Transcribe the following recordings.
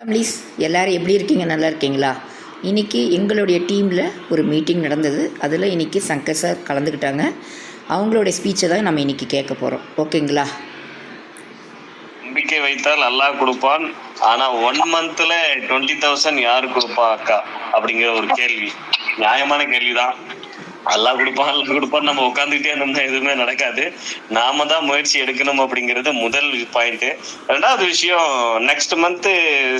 Families எல்லாரும் எப்படி இருக்கீங்க? நல்லா இருக்கீங்களா? இன்னைக்கு எங்களுடைய டீமில் ஒரு மீட்டிங் நடந்தது. அதில் இன்னைக்கு சங்கர் சார் கலந்துக்கிட்டாங்க. அவங்களுடைய ஸ்பீச்சை தான் நம்ம இன்னைக்கு கேட்க போகிறோம் ஓகேங்களா? நம்பிக்கை வைத்தால் அல்லாஹ் கொடுப்பான். ஆனால் ஒன் மந்த்தில் டுவெண்ட்டி தௌசண்ட் யார் கொடுப்பா அக்கா? அப்படிங்கிற ஒரு கேள்வி. நியாயமான கேள்விதான். அல்லா கொடுப்பான் அல்லா கொடுப்பான். நம்ம உட்காந்துக்கிட்டே இருந்தோம்னா எதுவுமே நடக்காது. நாம தான் முயற்சி எடுக்கணும் அப்படிங்கிறது முதல் பாயிண்ட் ரெண்டாவது விஷயம் நெக்ஸ்ட் மந்த்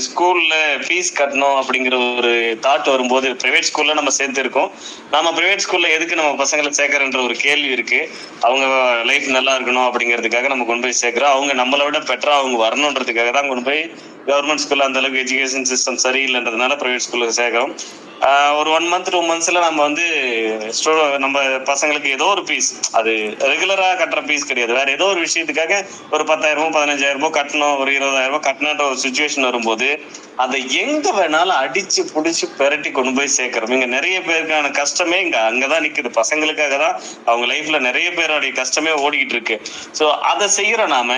ஸ்கூல்ல ஃபீஸ் கட்டணும் அப்படிங்கிற ஒரு தாட் வரும்போது பிரைவேட் ஸ்கூல்ல நம்ம சேர்த்துருக்கோம் நம்ம பிரைவேட் ஸ்கூல்ல எதுக்கு நம்ம பசங்களை சேர்க்கறன்ற ஒரு கேள்வி இருக்கு. அவங்க லைஃப் நல்லா இருக்கணும் அப்படிங்கிறதுக்காக நம்ம கொண்டு போய் சேர்க்கிறோம். அவங்க நம்மளை விட பெட்டரா அவங்க வரணுன்றதுக்காக தான் கொண்டு போய் கவர்மெண்ட் ஸ்கூல்ல அந்த அளவுக்கு எஜுகேஷன் சிஸ்டம் சரியில்லைன்றதுனால பிரைவேட் ஸ்கூல்ல சேர்க்கிறோம். ஒரு ஒன் மந்த் டூ மந்த்ஸ்ல நம்ம வந்து நம்ம பசங்களுக்கு ஏதோ ஒரு பீஸ் அது ரெகுலரா கட்டுற பீஸ் கிடையாது. வேற ஏதோ ஒரு விஷயத்துக்காக ஒரு பத்தாயிரம் பதினஞ்சாயிரம் ரூபாய் கட்டணும் ஒரு இருபதாயிரம் ரூபாய் கட்டணுன்ற ஒரு சுச்சுவேஷன் வரும்போது அதை எங்க வேணாலும் அடிச்சு புடிச்சு பெரட்டி கொண்டு போய் சேர்க்கிறோம். இங்க நிறைய பேருக்கான கஷ்டமே இங்க அங்கதான் நிக்குது. பசங்களுக்காக தான் அவங்க லைஃப்ல நிறைய பேருடைய கஷ்டமே ஓடிக்கிட்டு இருக்கு. ஸோ அதை செய்யற நாம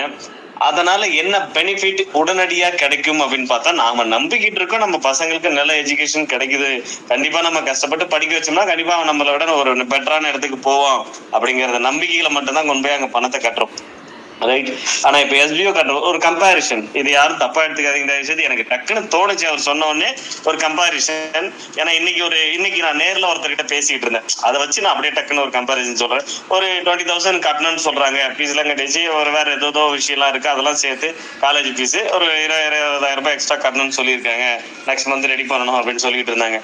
அதனால என்ன பெனிஃபிட் உடனடியா கிடைக்கும் அப்படின்னு பார்த்தா நாம நம்பிக்கிட்டு இருக்கோம். நம்ம பசங்களுக்கு நல்ல எஜுகேஷன் கிடைக்குது. கண்டிப்பா நம்ம கஷ்டப்பட்டு படிக்க வச்சோம்னா கண்டிப்பா நம்மளை விட ஒரு பெட்டரான இடத்துக்கு போவோம் அப்படிங்கறத நம்பிக்கையில மட்டும்தான் கொண்டு போய் அங்க பணத்தை கட்டுறோம். ரைட் ஆனா இப்ப எஸ்பிஓ கட்டுறோம் ஒரு கம்பாரிஷன் இது யாரும் தப்பா எடுத்துக்காதீங்க. விஷயத்து எனக்கு டக்குன்னு தோணுச்சு அவர் சொன்ன உடனே ஒரு கம்பாரிஷன் ஏன்னா இன்னைக்கு ஒரு இன்னைக்கு நான் நேர்ல ஒருத்தர்கிட்ட பேசிட்டு இருந்தேன். அதை வச்சு நான் அப்படியே டக்குன்னு ஒரு கம்பாரிசன் சொல்றேன். ஒரு டுவெண்ட்டி தௌசண்ட் கட்டணும்னு சொல்றாங்க. ஃபீஸ் எல்லாம் கட்டிச்சு. ஒரு வேற ஏதோ விஷயம்லாம் இருக்கு. அதெல்லாம் சேர்த்து காலேஜ் ஃபீஸ் ஒரு இருபது இருபதாயிரம் ரூபாய் எக்ஸ்ட்ரா கட்டணும்னு சொல்லியிருக்காங்க. நெக்ஸ்ட் மந்த் ரெடி பண்ணணும் அப்படின்னு சொல்லிட்டு இருந்தாங்க.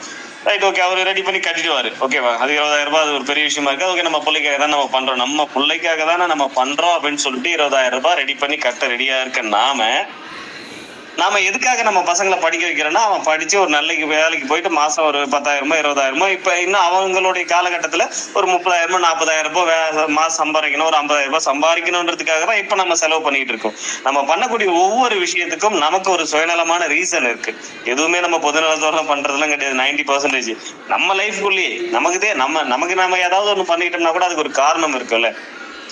ரைட் ஓகே அவர் ரெடி பண்ணி கட்டிடுவாரு. ஓகேவா அது இருபதாயிரம் ரூபாய் அது ஒரு பெரிய விஷயமா இருக்கு. ஓகே நம்ம பிள்ளைக்காக தான் நம்ம பண்றோம். நம்ம பிள்ளைக்காக தானே நம்ம பண்றோம் அப்படின்னு சொல்லிட்டு இருபதாயிரம் ரூபாய் ரெடி பண்ணி கட்ட ரெடியா இருக்க நாம நாம எதுக்காக நம்ம பசங்களை படிக்க வைக்கிறோம்னா அவன் படிச்சு ஒரு நல்ல வேலைக்கு போயிட்டு மாசம் ஒரு பத்தாயிரமோ இருபதாயிரமோ இப்ப இன்னும் அவங்களுடைய காலகட்டத்துல ஒரு முப்பதாயிரமோ நாற்பதாயிரம் ரூபாய் வே- மாசம் சம்பாதிக்கணும் ஒரு ஐம்பதாயிரம் ரூபாய் சம்பாதிக்கணுன்றதுக்காக தான் இப்ப நம்ம செலவு பண்ணிட்டு இருக்கோம். நம்ம பண்ணக்கூடிய ஒவ்வொரு விஷயத்துக்கும் நமக்கு ஒரு சுயநலமான ரீசன் இருக்கு. எதுவுமே நம்ம பொதுநலத்தோட பண்றதுலாம் கிடையாது நைன்டி பர்சன்டேஜ் நம்ம லைஃப்குள்ளேயே நமக்குதே நம்ம நமக்கு நம்ம ஏதாவது ஒண்ணு பண்ணிட்டோம்னா கூட அதுக்கு ஒரு காரணம் இருக்குல்ல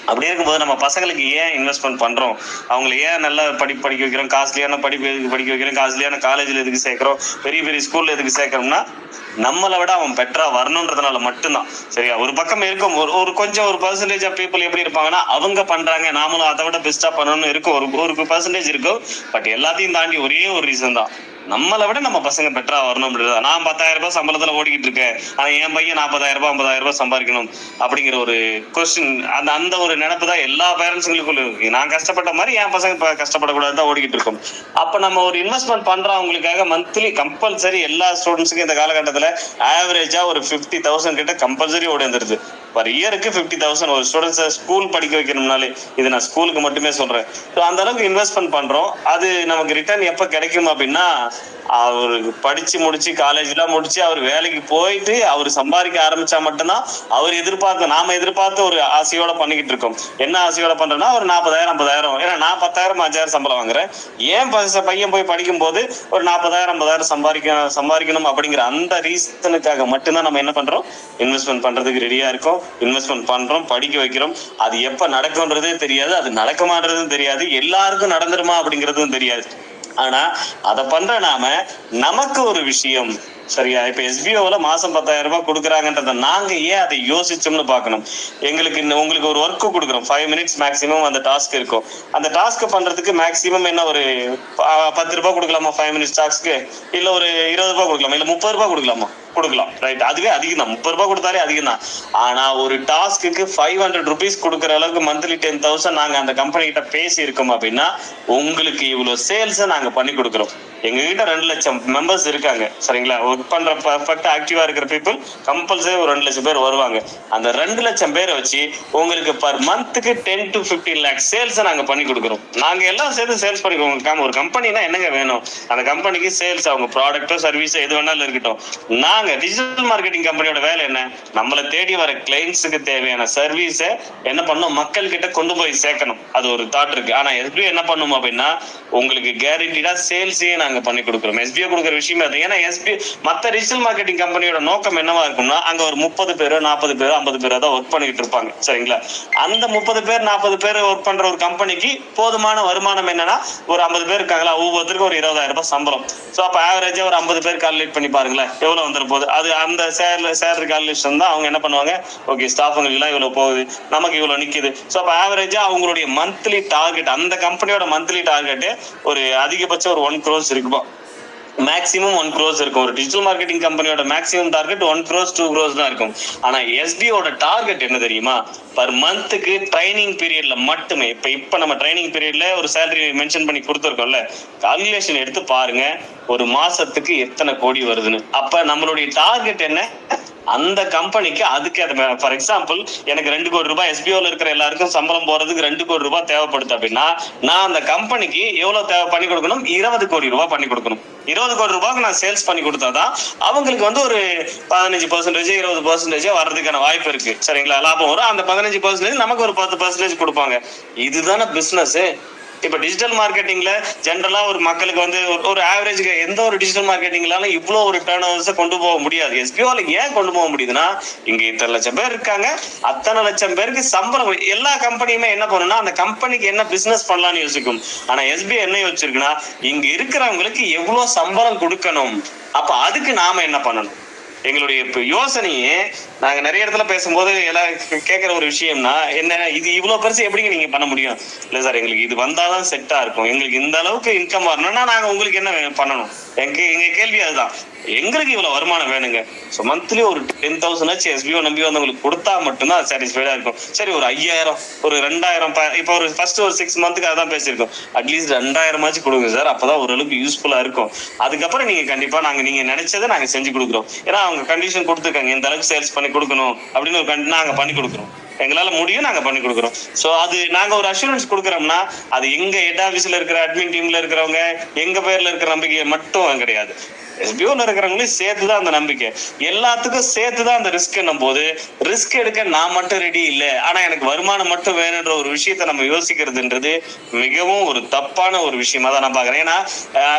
அப்படி இருக்கும்போது நம்ம பசங்களுக்கு ஏன் இன்வெஸ்ட்மெண்ட் பண்ணுறோம் அவங்களை ஏன் நல்லா படி படிக்க வைக்கிறோம்? காஸ்ட்லியான படிப்பு எதுக்கு படிக்க வைக்கிறோம்? காஸ்ட்லியான காலேஜில் எதுக்கு சேர்க்குறோம்? பெரிய பெரிய ஸ்கூலில் எதுக்கு சேர்க்குறோம்னா நம்மளை விட அவன் பெட்டரா வரணுன்றதுனால மட்டும்தான். சரியா? ஒரு பக்கம் இருக்கும். ஒரு ஒரு கொஞ்சம் ஒரு பர்சன்டேஜ் ஆஃப் பீப்புள் எப்படி இருப்பாங்கன்னா அவங்க பண்றாங்க. நாமளும் அதை விட பெஸ்டா பண்ணணும்னு இருக்கும். ஒரு ஒரு பர்சன்டேஜ் இருக்கும். பட் எல்லாத்தையும் தாண்டி ஒரே ஒரு ரீசன் தான். நம்மளை விட நம்ம பசங்க பெட்டரா வரணும் அப்படின்றத. நான் பத்தாயிரம் ரூபாய் சம்பளத்துல ஓடிக்கிட்டு இருக்கேன். ஆனா என் பையன் நாற்பதாயிரம் ரூபாய் ஐம்பதாயிரம் ரூபாய் சம்பாதிக்கணும் அப்படிங்கிற ஒரு கொஸ்டின் அந்த அந்த ஒரு நினைப்பு தான் எல்லா பேரண்ட்ஸுங்களுக்கும் இருக்கு. நான் கஷ்டப்பட்ட மாதிரி என் பசங்க இப்போ கஷ்டப்படக்கூடாது தான் ஓடிக்கிட்டு இருக்கோம். அப்ப நம்ம ஒரு இன்வெஸ்ட்மெண்ட் பண்றவங்களுக்காக மந்த்லி கம்பல்சரி எல்லா ஸ்டூடெண்ட்ஸுக்கும் இந்த காலகட்டத்தில் ஆவரேஜா ஒரு ஃபிஃப்டி தௌசண்ட் கிட்ட கம்பல்சரி ஓடி வந்துருது பர் இயருக்கு ஃபிஃப்டி தௌசண்ட் ஒரு ஸ்டூடெண்ட்ஸை ஸ்கூல் படிக்க வைக்கணும்னாலே இது நான் ஸ்கூலுக்கு மட்டுமே சொல்றேன். ஸோ அந்த அளவுக்கு இன்வெஸ்ட்மெண்ட் பண்றோம். அது நமக்கு ரிட்டர்ன் எப்போ கிடைக்கும் அப்படின்னா அவருக்கு படிச்சு முடிச்சு காலேஜ்லாம் முடிச்சு அவர் வேலைக்கு போயிட்டு அவர் சம்பாதிக்க ஆரம்பிச்சா மட்டும்தான் அவர் எதிர்பார்த்த நாம எதிர்பார்த்த ஒரு ஆசையோட பண்ணிக்கிட்டு இருக்கோம். என்ன ஆசையோட பண்றோம்னா ஒரு நாற்பதாயிரம் ஐம்பதாயிரம். ஏன்னா நான் பத்தாயிரம் அஞ்சாயிரம் சம்பளம் வாங்குறேன். ஏன் பச- பையன் போய் படிக்கும் போது ஒரு நாற்பதாயிரம் ஐம்பதாயிரம் சம்பாதிக்க சம்பாதிக்கணும் அப்படிங்கிற அந்த ரீசனுக்காக மட்டும்தான் நம்ம என்ன பண்றோம்? இன்வெஸ்ட்மெண்ட் பண்றதுக்கு ரெடியா இருக்கோம். இன்வெஸ்ட்மெண்ட் பண்றோம் படிக்க வைக்கிறோம். அது எப்ப நடக்கும்ன்றதே தெரியாது. அது நடக்குமான்றதும் தெரியாது. எல்லாருக்கும் நடந்துருமா அப்படிங்கிறதும் தெரியாது. ஆனா அதை பண்ற நாம நமக்கு ஒரு விஷயம். சரியா? இப்ப எஸ்பிஓவில் மாசம் பத்தாயிரம் ரூபாய் கொடுக்குறாங்கன்றத நாங்க ஏன் அதை யோசிச்சோம்னு பார்க்கணும். எங்களுக்கு இந்த உங்களுக்கு ஒரு ஒர்க்கு கொடுக்குறோம். ஃபைவ் மினிட்ஸ் மேக்ஸிமம் அந்த டாஸ்க் இருக்கும். அந்த டாஸ்க் பண்றதுக்கு மேக்ஸிமம் என்ன ஒரு பத்து ரூபாய் கொடுக்கலாமா ஃபைவ் மினிட்ஸ் டாஸ்க்கு இல்ல ஒரு இருபது ரூபாய் கொடுக்கலாமா? இல்ல முப்பது ரூபாய் கொடுக்கலாமா? கொடுக்கலாம். ரைட் அதுவே அதிகம் தான். முப்பது ரூபாய் கொடுத்தாலே அதிகம் தான். ஆனா ஒரு டாஸ்க்கு ஃபைவ் ஹண்ட்ரட் ருபீஸ் கொடுக்குற அளவுக்கு மந்த்லி டென் தௌசண்ட் நாங்க அந்த கம்பெனி கிட்ட பேசி இருக்கோம் அப்படின்னா உங்களுக்கு இவ்வளவு சேல்ஸை நாங்க பண்ணி கொடுக்குறோம். எங்ககிட்ட ரெண்டு லட்சம் மெம்பர்ஸ் இருக்காங்க. சரிங்களா? ஒர்க் பண்ற பர்ஃபெக்டா ஆக்டிவா இருக்கிற பீப்புள் கம்பல்சரி ஒரு ரெண்டு லட்சம் பேர் வருவாங்க. அந்த ரெண்டு லட்சம் பேரை வச்சு உங்களுக்கு பர் மந்த்துக்கு ten to fifteen lakhs sales நாங்க பண்ணி கொடுக்குறோம். நாங்க எல்லாம் சேர்த்து சேல்ஸ் பண்ணிக்கோங்க ஒரு கம்பெனினா என்னங்க வேணும்? அந்த கம்பெனிக்கு சேல்ஸ் அவங்க ப்ராடக்டோ சர்வீஸோ எது வேணாலும் இருக்கட்டும். நாங்க டிஜிட்டல் மார்க்கெட்டிங் கம்பெனியோட வேலை என்ன? நம்மளை தேடி வர கிளைண்ட்ஸுக்கு தேவையான சர்வீஸை என்ன பண்ணும் மக்கள் கிட்ட கொண்டு போய் சேர்க்கணும். அது ஒரு தாட் இருக்கு. ஆனா எஸ்பிஐ என்ன பண்ணும் அப்படின்னா உங்களுக்கு கேரண்டீடா சேல்ஸையும் நாங்க பண்ணி கொடுக்குறோம். எஸ்பிஐ கொடுக்குற விஷயமே அது. ஏன்னா எஸ்பி மத்த டிஜிட்டல் மார்க்கெட்டிங் கம்பெனியோட நோக்கம் என்னவா இருக்கும்னா அங்க ஒரு முப்பது பேர் நாற்பது பேரோ ஐம்பது பேர் தான் ஒர்க் பண்ணிட்டு இருப்பாங்க. சரிங்களா? அந்த முப்பது பேர் நாற்பது பேர் ஒர்க் பண்ற ஒரு கம்பெனிக்கு போதுமான வருமானம் என்னன்னா ஒரு ஐம்பது பேர் இருக்காங்களா? ஒவ்வொருத்தருக்கும் ஒரு இருபதாயிரம் ரூபாய் சம்பளம். சோ அப்ப ஆவரேஜா ஒரு ஐம்பது பேர் கால்குலேட் பண்ணி பாருங்களேன் எவ்வளவு வந்துட போகுது? அது அந்த சேலரி சேலரி கால்குலேஷன் தான் அவங்க என்ன பண்ணுவாங்க? ஓகே ஸ்டாஃபுங்களுக்கு எல்லாம் இவ்வளவு போகுது. நமக்கு இவ்வளவு நிக்குது. சோ அப்ப ஆவரேஜா அவங்களுடைய மந்த்லி டார்கெட் அந்த கம்பெனியோட மந்த்லி டார்கெட் ஒரு அதிகபட்சம் ஒரு ஒன் க்ரோஸ் இருக்கு. இருக்குமா மேக்ஸிமம் ஒன் க்ரோஸ் இருக்கும். ஒரு டிஜிட்டல் மார்க்கெட்டிங் கம்பெனியோட maximum target one crores two crores தான் இருக்கும். ஆனா எஸ்டியோட டார்கெட் என்ன தெரியுமா? பர் மந்த்துக்கு ட்ரைனிங் பீரியட்ல மட்டுமே இப்ப இப்ப நம்ம ட்ரைனிங் பீரியட்ல ஒரு சேலரி மென்ஷன் பண்ணி கொடுத்துருக்கோம்ல கால்குலேஷன் எடுத்து பாருங்க ஒரு மாசத்துக்கு எத்தனை கோடி வருதுன்னு. அப்ப நம்மளுடைய டார்கெட் என்ன? அந்த கம்பெனிக்கு அதுக்கு ஃபார் எக்ஸாம்பிள் எனக்கு ரெண்டு கோடி ரூபாய் எஸ்பிஓல இருக்கிற எல்லாருக்கும் சம்பளம் போறதுக்கு ரெண்டு கோடி ரூபாய் தேவைப்படுது அப்படின்னா நான் அந்த கம்பெனிக்கு எவ்வளவு தேவை பண்ணி கொடுக்கணும்? இருபது கோடி ரூபாய் பண்ணி கொடுக்கணும். இருபது கோடி ரூபாய்க்கு நான் சேல்ஸ் பண்ணி கொடுத்தாதான் அவங்களுக்கு வந்து ஒரு பதினஞ்சு பர்சன்டேஜ் இருபது பர்சன்டேஜ் வர்றதுக்கான வாய்ப்பு இருக்கு. சரிங்களா? லாபம் வரும். அந்த பதினஞ்சு பர்சன்டேஜ் நமக்கு ஒரு பத்து பர்சன்டேஜ் கொடுப்பாங்க. இதுதானே பிசினஸ் இப்போ டிஜிட்டல் மார்க்கெட்டிங்ல ஜென்ரலா ஒரு மக்களுக்கு வந்து ஒரு- ஒரு ஆவரேஜ்க்கு எந்த ஒரு டிஜிட்டல் மார்க்கெட்டிங்லாலும் இவ்வளோ ஒரு டேர்ன் ஓவர்ஸை கொண்டு போக முடியாது. எஸ்பிஓல ஏன் கொண்டு போக முடியுதுன்னா இங்க இத்தனை லட்சம் பேர் இருக்காங்க. அத்தனை லட்சம் பேருக்கு சம்பளம் எல்லா கம்பெனியுமே என்ன பண்ணும்னா அந்த கம்பெனிக்கு என்ன பிசினஸ் பண்ணலாம்னு யோசிக்கும். ஆனா எஸ்பிஐ என்ன யோசிச்சிருக்குன்னா இங்க இருக்கிறவங்களுக்கு எவ்வளவு சம்பளம் கொடுக்கணும். அப்ப அதுக்கு நாம என்ன பண்ணணும்? எங்களுடைய யோசனையே நாங்க நிறைய இடத்துல பேசும்போது எல்லாம் கேட்கிற ஒரு விஷயம்னா என்ன இது இவ்வளவு பெருசு எப்படிங்க நீங்க பண்ண முடியும்? இல்ல சார் எங்களுக்கு இது வந்தாதான் செட்டா இருக்கும். எங்களுக்கு இந்த அளவுக்கு இன்கம் வரணும்னா நாங்க உங்களுக்கு என்ன பண்ணணும்? எங்க எங்க கேள்வி அதுதான். எங்களுக்கு இவ்வளவு வருமானம் வேணுங்க. ஸோ மந்த்லி ஒரு டென் தௌசண்ட் ஆச்சு எஸ்பிஓ நம்பி வந்தவங்களுக்கு கொடுத்தா மட்டும்தான் அது சாட்டிஸ்ஃபைடா இருக்கும். சரி ஒரு ஐயாயிரம் ஒரு ரெண்டாயிரம் ப- இப்போ ஒரு ஃபர்ஸ்ட் ஒரு சிக்ஸ் மந்த்துக்கு அதான் பேசியிருக்கோம். அட்லீஸ்ட் ரெண்டாயிரமாச்சும் கொடுங்க சார் அப்பதான் ஓரளவுக்கு யூஸ்ஃபுல்லா இருக்கும். அதுக்கப்புறம் நீங்க கண்டிப்பா நாங்க நீங்க நினைச்சதை நாங்க செஞ்சு கொடுக்குறோம். ஏன்னா அவங்க கண்டிஷன் கொடுத்துருக்காங்க இந்த அளவுக்கு சேல்ஸ் பண்ணி கொடுக்கணும் அப்படின்னு ஒரு நாங்க பண்ணி கொடுக்குறோம். எங்களால முடியும் நாங்க பண்ணி கொடுக்குறோம். சோ அது நாங்க ஒரு அஷூரன்ஸ் கொடுக்குறோம்னா அது எங்க ஹெட் ஆபீஸ்ல இருக்கிற அட்மின் டீம்ல இருக்கிறவங்க எங்க பேர்ல இருக்கிற நம்பிக்கை மட்டும் கிடையாது. எஸ்பிஓல இருக்கிறவங்களையும் சேர்த்து தான் அந்த நம்பிக்கை. எல்லாத்துக்கும் சேர்த்து தான் அந்த ரிஸ்க் என்னும் போது ரிஸ்க் எடுக்க நான் மட்டும் ரெடி இல்ல. ஆனா எனக்கு வருமானம் மட்டும் வேணுன்ற ஒரு விஷயத்த நம்ம யோசிக்கிறதுன்றது மிகவும் ஒரு தப்பான ஒரு விஷயமா தான் நான் பாக்குறேன் ஏன்னா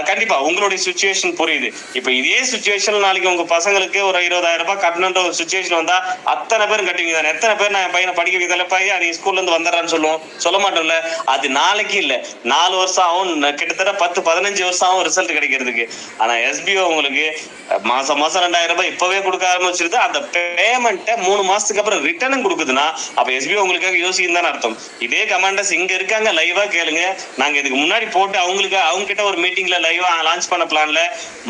கண்டிப்பா உங்களுடைய சுச்சுவேஷன் புரியுது. இப்ப இதே சுச்சுவேஷன் நாளைக்கு உங்க பசங்களுக்கு ஒரு இருபதாயிரம் ரூபாய் கட்டணுன்ற ஒரு சுச்சுவேஷன் வந்தா அத்தனை பேரும் கட்டுவீங்க தானே எத்தனை பேர் நான் என் பையனை படிக்க வைக்கல பையன் நீ ஸ்கூல்ல இருந்து வந்துடுறான்னு சொல்லுவோம். சொல்ல மாட்டோம்ல. அது நாளைக்கு இல்ல. நாலு வருஷம் ஆகும். கிட்டத்தட்ட பத்து பதினஞ்சு வருஷம் ஆகும் ரிசல்ட் கிடைக்கிறதுக்கு. ஆனா எஸ்பிஓ உங்களுக்கு மாசம் மாசம் ரெண்டாயிரம் ரூபாய் இப்பவே கொடுக்க ஆரம்பிச்சிருது. அந்த பேமெண்ட்டை மூணு மாசத்துக்கு அப்புறம் ரிட்டர்னும் கொடுக்குதுன்னா அப்ப எஸ்பிஓ உங்களுக்காக யோசிக்கும் தானே அர்த்தம். இதே கமாண்டர்ஸ் இங்க இருக்காங்க லைவா கேளுங்க. நாங்க இதுக்கு முன்னாடி போட்டு அவங்களுக்கு அவங்க கிட்ட ஒரு மீட்டிங்ல லைவா லான்ச் பண்ண பிளான்ல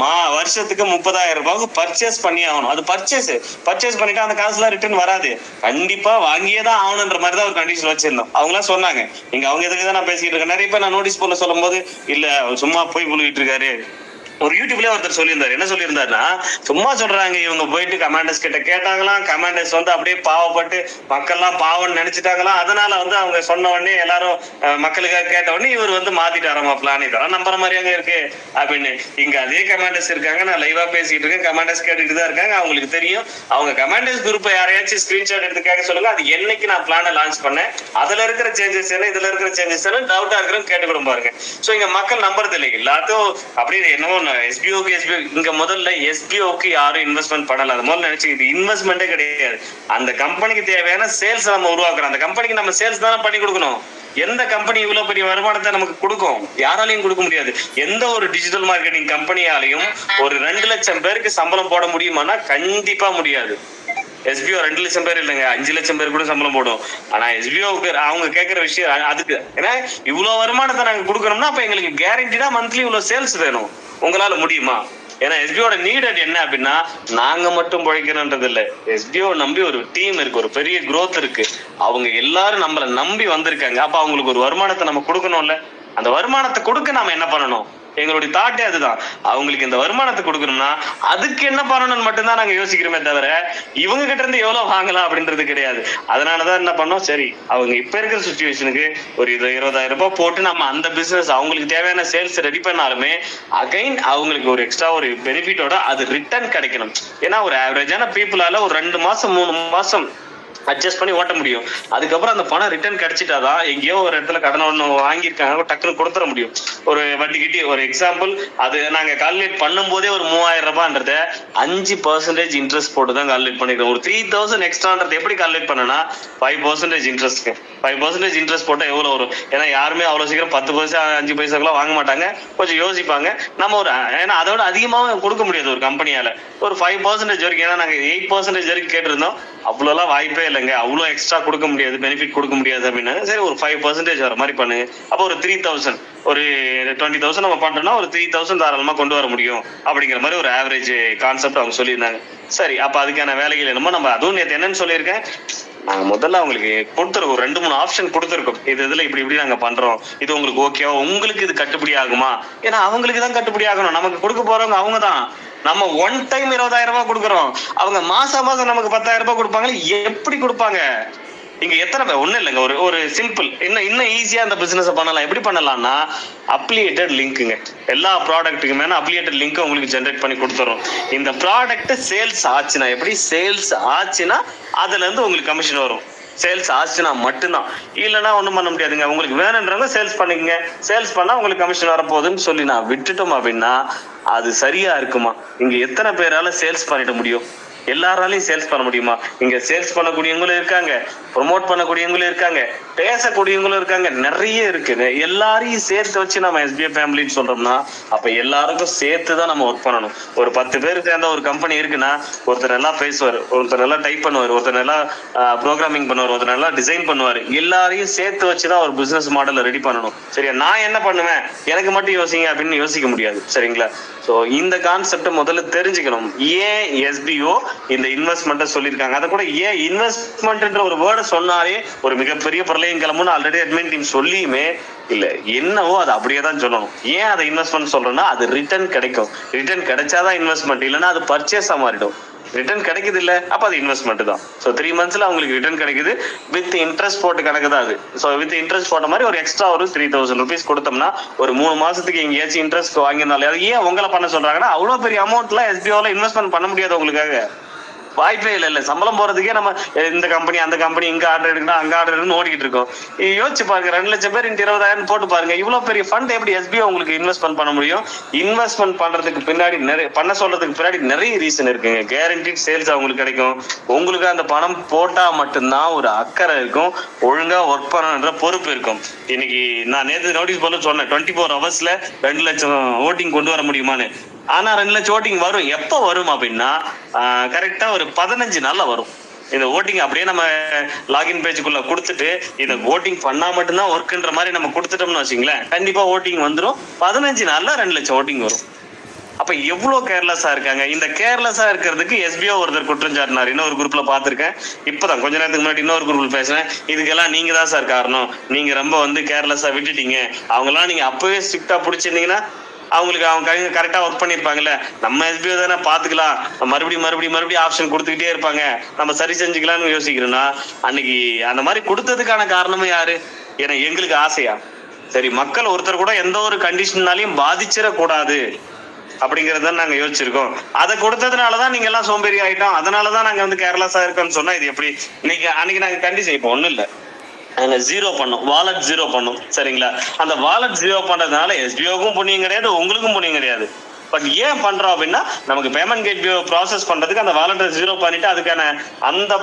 மா வருஷத்துக்கு முப்பதாயிரம் ரூபாய்க்கு பர்ச்சேஸ் பண்ணி ஆகணும். அது பர்ச்சேஸ் பர்ச்சேஸ் பண்ணிட்டு அந்த காசுலாம் ரிட்டர்ன் வராது. கண்டிப்பா வாங்கியே தான் ஆகணுன்ற மாதிரி தான் ஒரு கண்டிஷன் வச்சிருந்தோம். அவங்க எல்லாம் சொன்னாங்க. இங்க அவங்க எதுக்கு தான் நான் பேசிட்டு இருக்கேன்? நிறைய பேர் நான் நோட்டீஸ் போர்ட்ல சொல்லும் போது இல்ல அவர் சும்மா போய் புழுகிட்டு இருக்காரு. ஒரு யூடியூப்ல ஒருத்தர் சொல்லியிருந்தார். என்ன சொல்லியிருந்தாருன்னா சும்மா சொல்றாங்க இவங்க போயிட்டு கமாண்டர்ஸ் கிட்ட கேட்டாங்களாம் கமாண்டர்ஸ் வந்து அப்படியே பாவப்பட்டு மக்கள்லாம் பாவம்னு நினைச்சிட்டாங்களாம் அதனால வந்து அவங்க சொன்ன உடனே எல்லாரும் மக்களுக்காக கேட்ட உடனே இவர் வந்து மாத்திட்டாராமா பிளான் இதெல்லாம் நம்புற மாதிரியாங்க இருக்கு. அப்படின்னு. இங்க அதே கமாண்டர்ஸ் இருக்காங்க நான் லைவா பேசிட்டு இருக்கேன். கமாண்டர்ஸ் கேட்டுட்டு தான் இருக்காங்க. அவங்களுக்கு தெரியும். அவங்க கமாண்டர்ஸ் குரூப்பை யாரையாச்சும் ஸ்கிரீன்ஷாட் எடுத்து கேட்க சொல்லுங்க. அது என்னைக்கு நான் பிளானை லான்ச் பண்ணேன். அதுல இருக்கிற சேஞ்சஸ் என்ன இதுல இருக்கிற சேஞ்சஸ் என்ன டவுட்டா இருக்கிறோம் கேட்டுக்கிடும் பாருங்க. சோ இங்க மக்கள் நம்புறது இல்லை எல்லாத்தையும் அப்படியே என்னமோ எஸ்பிஓக்கு எஸ்பிஓ இங்க முதல்ல எஸ்பிஓக்கு யாரும் இன்வெஸ்ட்மெண்ட் பண்ணல. அது முதல்ல நினைச்சு இது இன்வெஸ்ட்மெண்ட்டே கிடையாது. அந்த கம்பெனிக்கு தேவையான சேல்ஸ் நம்ம உருவாக்குறோம் அந்த கம்பெனிக்கு நம்ம சேல்ஸ் தானே பண்ணி கொடுக்கணும். எந்த கம்பெனி இவ்வளவு பெரிய வருமானத்தை நமக்கு கொடுக்கும்? யாராலையும் கொடுக்க முடியாது. எந்த ஒரு டிஜிட்டல் மார்க்கெட்டிங் கம்பெனியாலையும் ஒரு ரெண்டு லட்சம் பேருக்கு சம்பளம் போட முடியுமானா கண்டிப்பா முடியாது. எஸ்பிஓ ரெண்டு லட்சம் பேர் இல்லைங்க அஞ்சு லட்சம் பேர் கூட சம்பளம் போடும். ஆனா எஸ்பிஓவுக்கு அவங்க கேட்கிற விஷயம் அதுக்கு. ஏன்னா இவ்வளவு வருமானத்தை நாங்க கொடுக்கணும்னா அப்ப எங்களுக்கு கேரண்டிடா மந்த்லி இவ்வளவு சேல்ஸ் வேணும். உங்களால முடியுமா? ஏன்னா எஸ்பிஓட நீடட் என்ன அப்படின்னா நாங்க மட்டும் பிழைக்கணும்ன்றது இல்ல. எஸ்பிஓ நம்பி ஒரு டீம் இருக்கு ஒரு பெரிய குரோத் இருக்கு. அவங்க எல்லாரும் நம்மள நம்பி வந்திருக்காங்க. அப்ப அவங்களுக்கு ஒரு வருமானத்தை நம்ம கொடுக்கணும்ல. அந்த வருமானத்தை கொடுக்க நாம என்ன பண்ணணும்? எங்களுடைய தாட்டே அதுதான். அவங்களுக்கு இந்த வருமானத்தை கொடுக்கணும்னா அதுக்கு என்ன பண்ணணும்னு மட்டும்தான் நாங்க யோசிக்கிறோமே தவிர இவங்க கிட்ட இருந்து எவ்வளவு வாங்கலாம் அப்படின்றது கிடையாது. அதனாலதான் என்ன பண்ணோம்? சரி அவங்க இப்ப இருக்கிற சுச்சுவேஷனுக்கு ஒரு இது இருபதாயிரம் ரூபாய் போட்டு நம்ம அந்த பிசினஸ் அவங்களுக்கு தேவையான சேல்ஸ் ரெடி பண்ணாலுமே அகைன் அவங்களுக்கு ஒரு எக்ஸ்ட்ரா ஒரு பெனிஃபிட்டோட அது ரிட்டர்ன் கிடைக்கணும். ஏன்னா ஒரு ஆவரேஜான பீப்புளால ஒரு ரெண்டு மாசம் மூணு மாசம் அட்ஜஸ்ட் பண்ணி ஓட்ட முடியும். அதுக்கப்புறம் அந்த பணம் ரிட்டர்ன் கிடைச்சிட்டாதான் எங்கேயோ ஒரு இடத்துல கடன் ஒன்று வாங்கியிருக்காங்க டக்குன்னு கொடுத்துட முடியும். ஒரு வட்டி கிட்டி ஒரு எக்ஸாம்பிள் அது நாங்க கால்குலேட் பண்ணும்போதே ஒரு மூவாயிரம் ரூபான்றத அஞ்சு பர்சன்டேஜ் இன்ட்ரெஸ்ட் போட்டு தான் கால்குலேட் பண்ணிருக்கோம். ஒரு த்ரீ தௌசண்ட் எக்ஸ்ட்ரான்றது எப்படி கால்குலேட் பண்ணனா ஃபைவ் பர்சன்டேஜ் இன்ட்ரெஸ்ட்க்கு ஃபைவ் பர்சன்டேஜ் இன்ட்ரெஸ்ட் போட்டால் எவ்வளோ வரும்? ஏன்னா யாருமே அவ்வளோ சீக்கிரம் பத்து பைசா அஞ்சு பைசாக்கெல்லாம் வாங்க மாட்டாங்க. கொஞ்சம் யோசிப்பாங்க. நம்ம ஒரு ஏன்னா அதோட அதிகமாக கொடுக்க முடியாது ஒரு கம்பெனியால் ஒரு ஃபைவ் பர்சன்டேஜ் வரைக்கும் ஏன்னா நாங்கள் எயிட் பர்சன்டேஜ் வரைக்கும் கேட்டிருந்தோம். அவ்வளோலாம் வாய்ப்பே இல்லைங்க. அவ்வளோ எக்ஸ்ட்ரா கொடுக்க முடியாது பெனிஃபிட் கொடுக்க முடியாது அப்படின்னா. சரி ஒரு ஃபைவ் பர்சன்டேஜ் வர மாதிரி பண்ணுங்க. அப்போ ஒரு த்ரீ தௌசண்ட் ஒரு டுவெண்ட்டி தௌசண்ட் நம்ம பண்ணுறோம்னா ஒரு த்ரீ தௌசண்ட் தாராளமாக கொண்டு வர முடியும். அப்படிங்கிற மாதிரி ஒரு ஆவரேஜ் கான்செப்ட் அவங்க சொல்லியிருந்தாங்க. சரி அப்ப அதுக்கான வேலைகள் என்னமோ நம்ம அதுவும் நேற்று என்னன்னு சொல்லியிருக்கேன். நாங்க முதல்ல அவங்களுக்கு கொடுத்துருக்கோம். ரெண்டு மூணு ஆப்ஷன் கொடுத்துருக்கோம். இது இதுல இப்படி இப்படி நாங்க பண்றோம். இது உங்களுக்கு ஓகேவா உங்களுக்கு இது கட்டுப்படி ஆகுமா? ஏன்னா அவங்களுக்கு தான் கட்டுப்படி ஆகணும். நமக்கு கொடுக்க போறவங்க அவங்க தான். நம்ம ஒன் டைம் இருபதாயிரம் ரூபாய் கொடுக்குறோம். அவங்க மாசம் மாசம் நமக்கு பத்தாயிரம் ரூபாய் கொடுப்பாங்க எப்படி கொடுப்பாங்க? இங்க எத்தனை பேர்? ஒண்ணும் இல்லைங்க. ஒரு ஒரு சிம்பிள் இன்னும் இன்னும் ஈஸியா அந்த பிசினஸ் பண்ணலாம். எப்படி பண்ணலாம்னா அப்ளியேட்டட் லிங்க்குங்க எல்லா ப்ராடக்ட்டுக்குமே அப்ளியேட்டட் லிங்க் உங்களுக்கு ஜென்ரேட் பண்ணி கொடுத்துரும் இந்த ப்ராடக்ட் சேல்ஸ் ஆச்சுன்னா எப்படி? சேல்ஸ் ஆச்சுன்னா அதுல இருந்து உங்களுக்கு கமிஷன் வரும். சேல்ஸ் ஆச்சுன்னா மட்டும்தான். இல்லைன்னா ஒன்றும் பண்ண முடியாதுங்க. உங்களுக்கு வேணுன்றவங்க சேல்ஸ் பண்ணிக்கங்க. சேல்ஸ் பண்ணால் உங்களுக்கு கமிஷன் வரப்போகுதுன்னு சொல்லி நான் விட்டுட்டோம் அப்படின்னா அது சரியா இருக்குமா? இங்க எத்தனை பேரால சேல்ஸ் பண்ணிட முடியும்? எல்லாராலையும் சேல்ஸ் பண்ண முடியுமா? இங்க சேல்ஸ் பண்ணக்கூடியவங்களும் இருக்காங்க ப்ரொமோட் பண்ணக்கூடியவங்களும் இருக்காங்க பேசக்கூடியவங்களும் இருக்காங்க நிறைய இருக்குது எல்லாரையும் சேர்த்து வச்சு நம்ம எஸ்பிஐ ஃபேமிலின்னு சொல்றோம்னா அப்ப எல்லாருக்கும் சேர்த்து தான் நம்ம ஒர்க் பண்ணணும். ஒரு பத்து பேர் சேர்ந்த ஒரு கம்பெனி இருக்குன்னா ஒருத்தர் நல்லா பேசுவார் ஒருத்தர் நல்லா டைப் பண்ணுவார் ஒருத்தர் நல்லா ப்ரோக்ராமிங் பண்ணுவார் ஒருத்தர் நல்லா டிசைன் பண்ணுவார் எல்லாரையும் சேர்த்து வச்சு தான் ஒரு பிசினஸ் மாடலை ரெடி பண்ணணும். சரியா? நான் என்ன பண்ணுவேன்? எனக்கு மட்டும் யோசிங்க அப்படின்னு யோசிக்க முடியாது. சரிங்களா? ஸோ இந்த கான்செப்டை முதல்ல தெரிஞ்சுக்கணும். ஏன் எஸ்பிஓ இந்த இன்வெஸ்ட்மெண்ட்டை சொல்லியிருக்காங்க. அதை கூட ஏன் இன்வெஸ்ட்மெண்ட்ன்ற ஒரு வேர்டை சொன்னாலே ஒரு மிகப்பெரிய பிரளயம் கிளம்புன்னு ஆல்ரெடி அட்மின் டீம் சொல்லியுமே இல்ல என்னவோ அது அப்படியே தான் சொல்லணும். ஏன் அதை இன்வெஸ்ட்மெண்ட் சொல்றேன்னா அது ரிட்டர்ன் கிடைக்கும். ரிட்டர்ன் கிடைச்சாதான் இன்வெஸ்ட்மெண்ட் இல்லைன்னா அது பர்ச்சேஸா மாறிடும். ரிட்டர்ன் கிடைக்குது இல்ல அப்ப அது இன்வெஸ்ட்மெண்ட் தான். ஸோ த்ரீ மந்த்ஸ்ல அவங்களுக்கு ரிட்டர்ன் கிடைக்குது. வித் இன்ட்ரெஸ்ட் போட்டு கணக்கு தான் அது. ஸோ வித் இன்ட்ரெஸ்ட் போட்ட மாதிரி ஒரு எக்ஸ்ட்ரா ஒரு த்ரீ தௌசண்ட் ருபீஸ் கொடுத்தோம்னா ஒரு மூணு மாசத்துக்கு எங்கேயாச்சும் இன்ட்ரெஸ்ட் வாங்கினாலே அது ஏன் உங்களை பண்ண சொல்றாங்கன்னா அவ்வளவு பெரிய அமௌண்ட்லாம் எஸ்பிஓல இன்வெஸ்ட்மெண்ட் பண்ண முடியாது உங்களுக்காக. வாய்ப்பே இல்லை இல்லை. சம்பளம் போறதுக்கே நம்ம இந்த கம்பெனி அந்த கம்பெனி இங்க ஆர்டர் எடுக்கணும் அங்க ஆர்டர் எடுக்கணும் ஓடிக்கிட்டு இருக்கோம். யோசிச்சு பாருங்க ரெண்டு லட்சம் பேர் இந்த இருபதாயிரம் போட்டு பாருங்க. இவ்வளவு பெரிய ஃபண்ட் எப்படி எஸ்பிஐ உங்களுக்கு இன்வெஸ்ட்மெண்ட் பண்ண முடியும்? இன்வெஸ்ட்மெண்ட் பண்றதுக்கு பின்னாடி நிறைய பண்ண சொல்றதுக்கு பின்னாடி நிறைய ரீசன் இருக்குங்க. கேரண்டிட் சேல்ஸ் அவங்களுக்கு கிடைக்கும். உங்களுக்கு அந்த பணம் போட்டா மட்டும்தான் ஒரு அக்கறை இருக்கும். ஒழுங்கா ஒர்க் பண்ணணுன்ற பொறுப்பு இருக்கும். இன்னைக்கு நான் நேற்று நோட்டீஸ் போல சொன்னேன் டுவெண்ட்டி ஃபோர் ஹவர்ஸ்ல ரெண்டு லட்சம் ஓட்டிங் கொண்டு வர முடியுமான்னு. ஆனா ரெண்டு லட்சம் ஓட்டிங் வரும். எப்ப வரும் அப்படின்னா கரெக்டா ஒரு பதினஞ்சு நாள்ல வரும். இந்த ஓட்டிங் அப்படியே நம்ம லாகின் பேஜுக்குள்ள கொடுத்துட்டு இந்த ஓட்டிங் பண்ணா மட்டும்தான் ஒர்க்குன்ற மாதிரி நம்ம கொடுத்துட்டோம்னு வச்சுங்களேன் கண்டிப்பா ஓட்டிங் வந்துடும் பதினஞ்சு நாள்ல ரெண்டு லட்சம் ஓட்டிங் வரும். அப்ப எவ்வளவு கேர்லெஸ்ஸா இருக்காங்க? இந்த கேர்லெஸ்ஸா இருக்கிறதுக்கு எஸ்பிஓ ஒருத்தர் குற்றம் சாட்டினார். இன்னொரு குரூப்ல பாத்திருக்கேன் இப்பதான் கொஞ்ச நேரத்துக்கு முன்னாடி இன்னொரு குரூப்ல பேசுறேன் இதுக்கெல்லாம் நீங்க தான் சார் காரணம். நீங்க ரொம்ப வந்து கேர்லெஸ்ஸா விட்டுட்டீங்க. அவங்கெல்லாம் நீங்க அப்பவே ஸ்ட்ரிக்டா பிடிச்சிருந்தீங்கன்னா அவங்களுக்கு அவங்க கரெக்டா ஒர்க் பண்ணியிருப்பாங்கல்ல. நம்ம எஸ்பிஓ தானே பார்த்துக்கலாம். மறுபடியும் மறுபடியும் மறுபடியும் ஆப்ஷன் கொடுத்துக்கிட்டே இருப்பாங்க. நம்ம சரி செஞ்சுக்கலாம்னு யோசிக்கிறோம்னா அன்னைக்கு அந்த மாதிரி கொடுத்ததுக்கான காரணமும் யாரு? ஏன்னா எங்களுக்கு ஆசையா. சரி மக்கள் ஒருத்தர் கூட எந்த ஒரு கண்டிஷன்னாலையும் பாதிச்சிடக்கூடாது. அப்படிங்கறத நாங்க யோசிச்சிருக்கோம். அதை கொடுத்ததுனாலதான் நீங்க எல்லாம் சோம்பேறி ஆயிட்டோம் அதனாலதான் நாங்க வந்து கேர்லெஸ்ஸா இருக்கோம்னு சொன்னா இது எப்படி? இன்னைக்கு அன்னைக்கு நாங்க கண்டிஷன் இப்போ ஒண்ணும் இல்லை. அங்கே ஜீரோ பண்ணும். வாலெட் ஜீரோ பண்ணும். சரிங்களா? அந்த வாலெட் ஜீரோ பண்ணுறதுனால எஸ்பிஓக்கும் புண்ணியம் கிடையாது உங்களுக்கும் புண்ணியம் கிடையாது. பட் ஏன் பண்றோம் அப்படின்னா நமக்கு பேமெண்ட் கேட்வே ப்ராசஸ் பண்றதுக்கு அந்த வாலெட்டை ஜீரோ பண்ணிட்டு அதுக்கான அந்த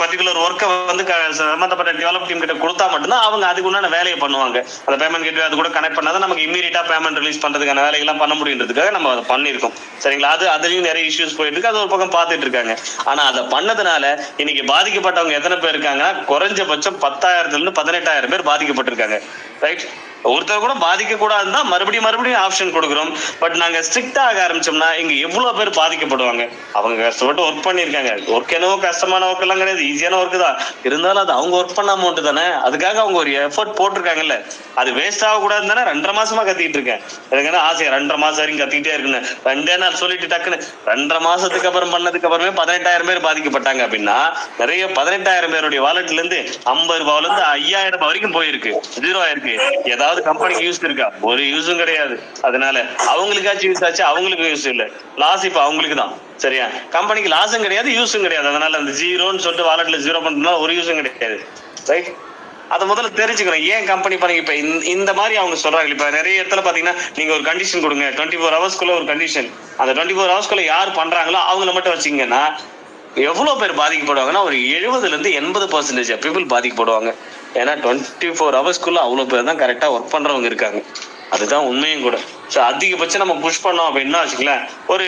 பர்டிகுலர் ஒர்க்கை வந்து க- சம்பந்தப்பட்ட டெவலப் டீம் கிட்ட கொடுத்தா மட்டும்தான் அவங்க அதுக்கு உண்டான வேலையை பண்ணுவாங்க. அந்த பேமெண்ட் கேட்வே அது கூட கனெக்ட் பண்ணாதான் நமக்கு இம்மீடியட்டா பேமெண்ட் ரிலீஸ் பண்றதுக்கான வேலைகள்லாம் பண்ண முடியுன்றதுக்காக நம்ம அதை பண்ணியிருக்கோம். சரிங்களா? அது அதுலயும் நிறைய இஷ்யூஸ் போயிட்டு இருக்கு. அது ஒரு பக்கம் பார்த்துட்டு இருக்காங்க. ஆனா அதை பண்ணதுனால இன்னைக்கு பாதிக்கப்பட்டவங்க எத்தனை பேர் இருக்காங்கன்னா குறைஞ்சபட்சம் பத்தாயிரத்துல இருந்து பதினெட்டாயிரம் பேர் பாதிக்கப்பட்டிருக்காங்க. ரைட் ஒருத்தர் கூட பாதிக்க கூடாதுன்னா மறுபடியும் மறுபடியும் ஆப்ஷன் கொடுக்குறோம். பட் நாங்க ஸ்ட்ரிக்டா ஆக ஆரம்பிச்சோம்னா இங்க எவ்வளவு பேர் பாதிக்கப்படுவாங்க? அவங்க கஷ்டப்பட்டு ஒர்க் பண்ணிருக்காங்க ஒர்க் என்னவோ கஷ்டமான ஒர்க் எல்லாம் கிடையாது. ஈஸியான ஒர்க் தான். இருந்தாலும் அது அவங்க ஒர்க் பண்ண அமௌண்ட் தானே? அதுக்காக அவங்க ஒரு எஃபர்ட் போட்டிருக்காங்கல்ல. அது வேஸ்ட் ஆக தானே? ரெண்டரை மாசமா கத்திட்டு இருக்கேன். எனக்கு என்ன ஆசை? ரெண்டரை மாசம் வரைக்கும் கத்திக்கிட்டே இருக்குன்னு ரெண்டே நாள் சொல்லிட்டு டக்குன்னு ரெண்டரை மாசத்துக்கு அப்புறம் பண்ணதுக்கு அப்புறமே பதினெட்டாயிரம் பேர் பாதிக்கப்பட்டாங்க அப்படின்னா நிறைய பதினெட்டாயிரம் பேருடைய வாலெட்ல இருந்து ஐம்பது ரூபாயில இருந்து ஐயாயிரம் ரூபாய் வரைக்கும் போயிருக்கு. ஜீரோ ஆயிருக்கு. ஏதாவது ஏதாவது கம்பெனிக்கு யூஸ் இருக்கா? ஒரு யூஸும் கிடையாது. அதனால அவங்களுக்காச்சும் யூஸ் ஆச்சு அவங்களுக்கு யூஸ் இல்ல. லாஸ் இப்ப அவங்களுக்கு தான் சரியா கம்பெனிக்கு லாஸும் கிடையாது யூஸும் கிடையாது. அதனால அந்த ஜீரோன்னு சொல்லிட்டு வாலெட்ல ஜீரோ பண்றதுனால ஒரு யூஸும் கிடையாது. ரைட் அதை முதல்ல தெரிஞ்சுக்கணும். ஏன் கம்பெனி பண்ணி இப்ப இந்த- இந்த மாதிரி அவங்க சொல்றாங்க. இப்ப நிறைய இடத்துல பாத்தீங்கன்னா நீங்க ஒரு கண்டிஷன் கொடுங்க. டுவெண்ட்டி ஃபோர் ஹவர்ஸ்க்குள்ள ஒரு கண்டிஷன் அந்த டுவெண்ட்டி ஃபோர் ஹவர்ஸ்க்குள்ள யார் பண்றாங்களோ அவங்கள மட்டும் வச்சீங்கன்னா எவ்வளவு பேர் பாதிக்கப்படுவாங்கன்னா ஒரு எழுபதுல இருந்து எண்பது பர்சன்டேஜ் பீப்புள் பாதிக்கப்படுவாங்க. ஏன்னா டுவெண்ட்டி ஃபோர் ஹவர்ஸ்க்குள்ள அவ்வளோ பேர் தான் கரெக்டாக ஒர்க் பண்ணுறவங்க இருக்காங்க. அதுதான் உண்மையும் கூட. ஸோ அதிகபட்சம் நம்ம புஷ் பண்ணோம் அப்படின்னா வச்சுக்கலாம் ஒரு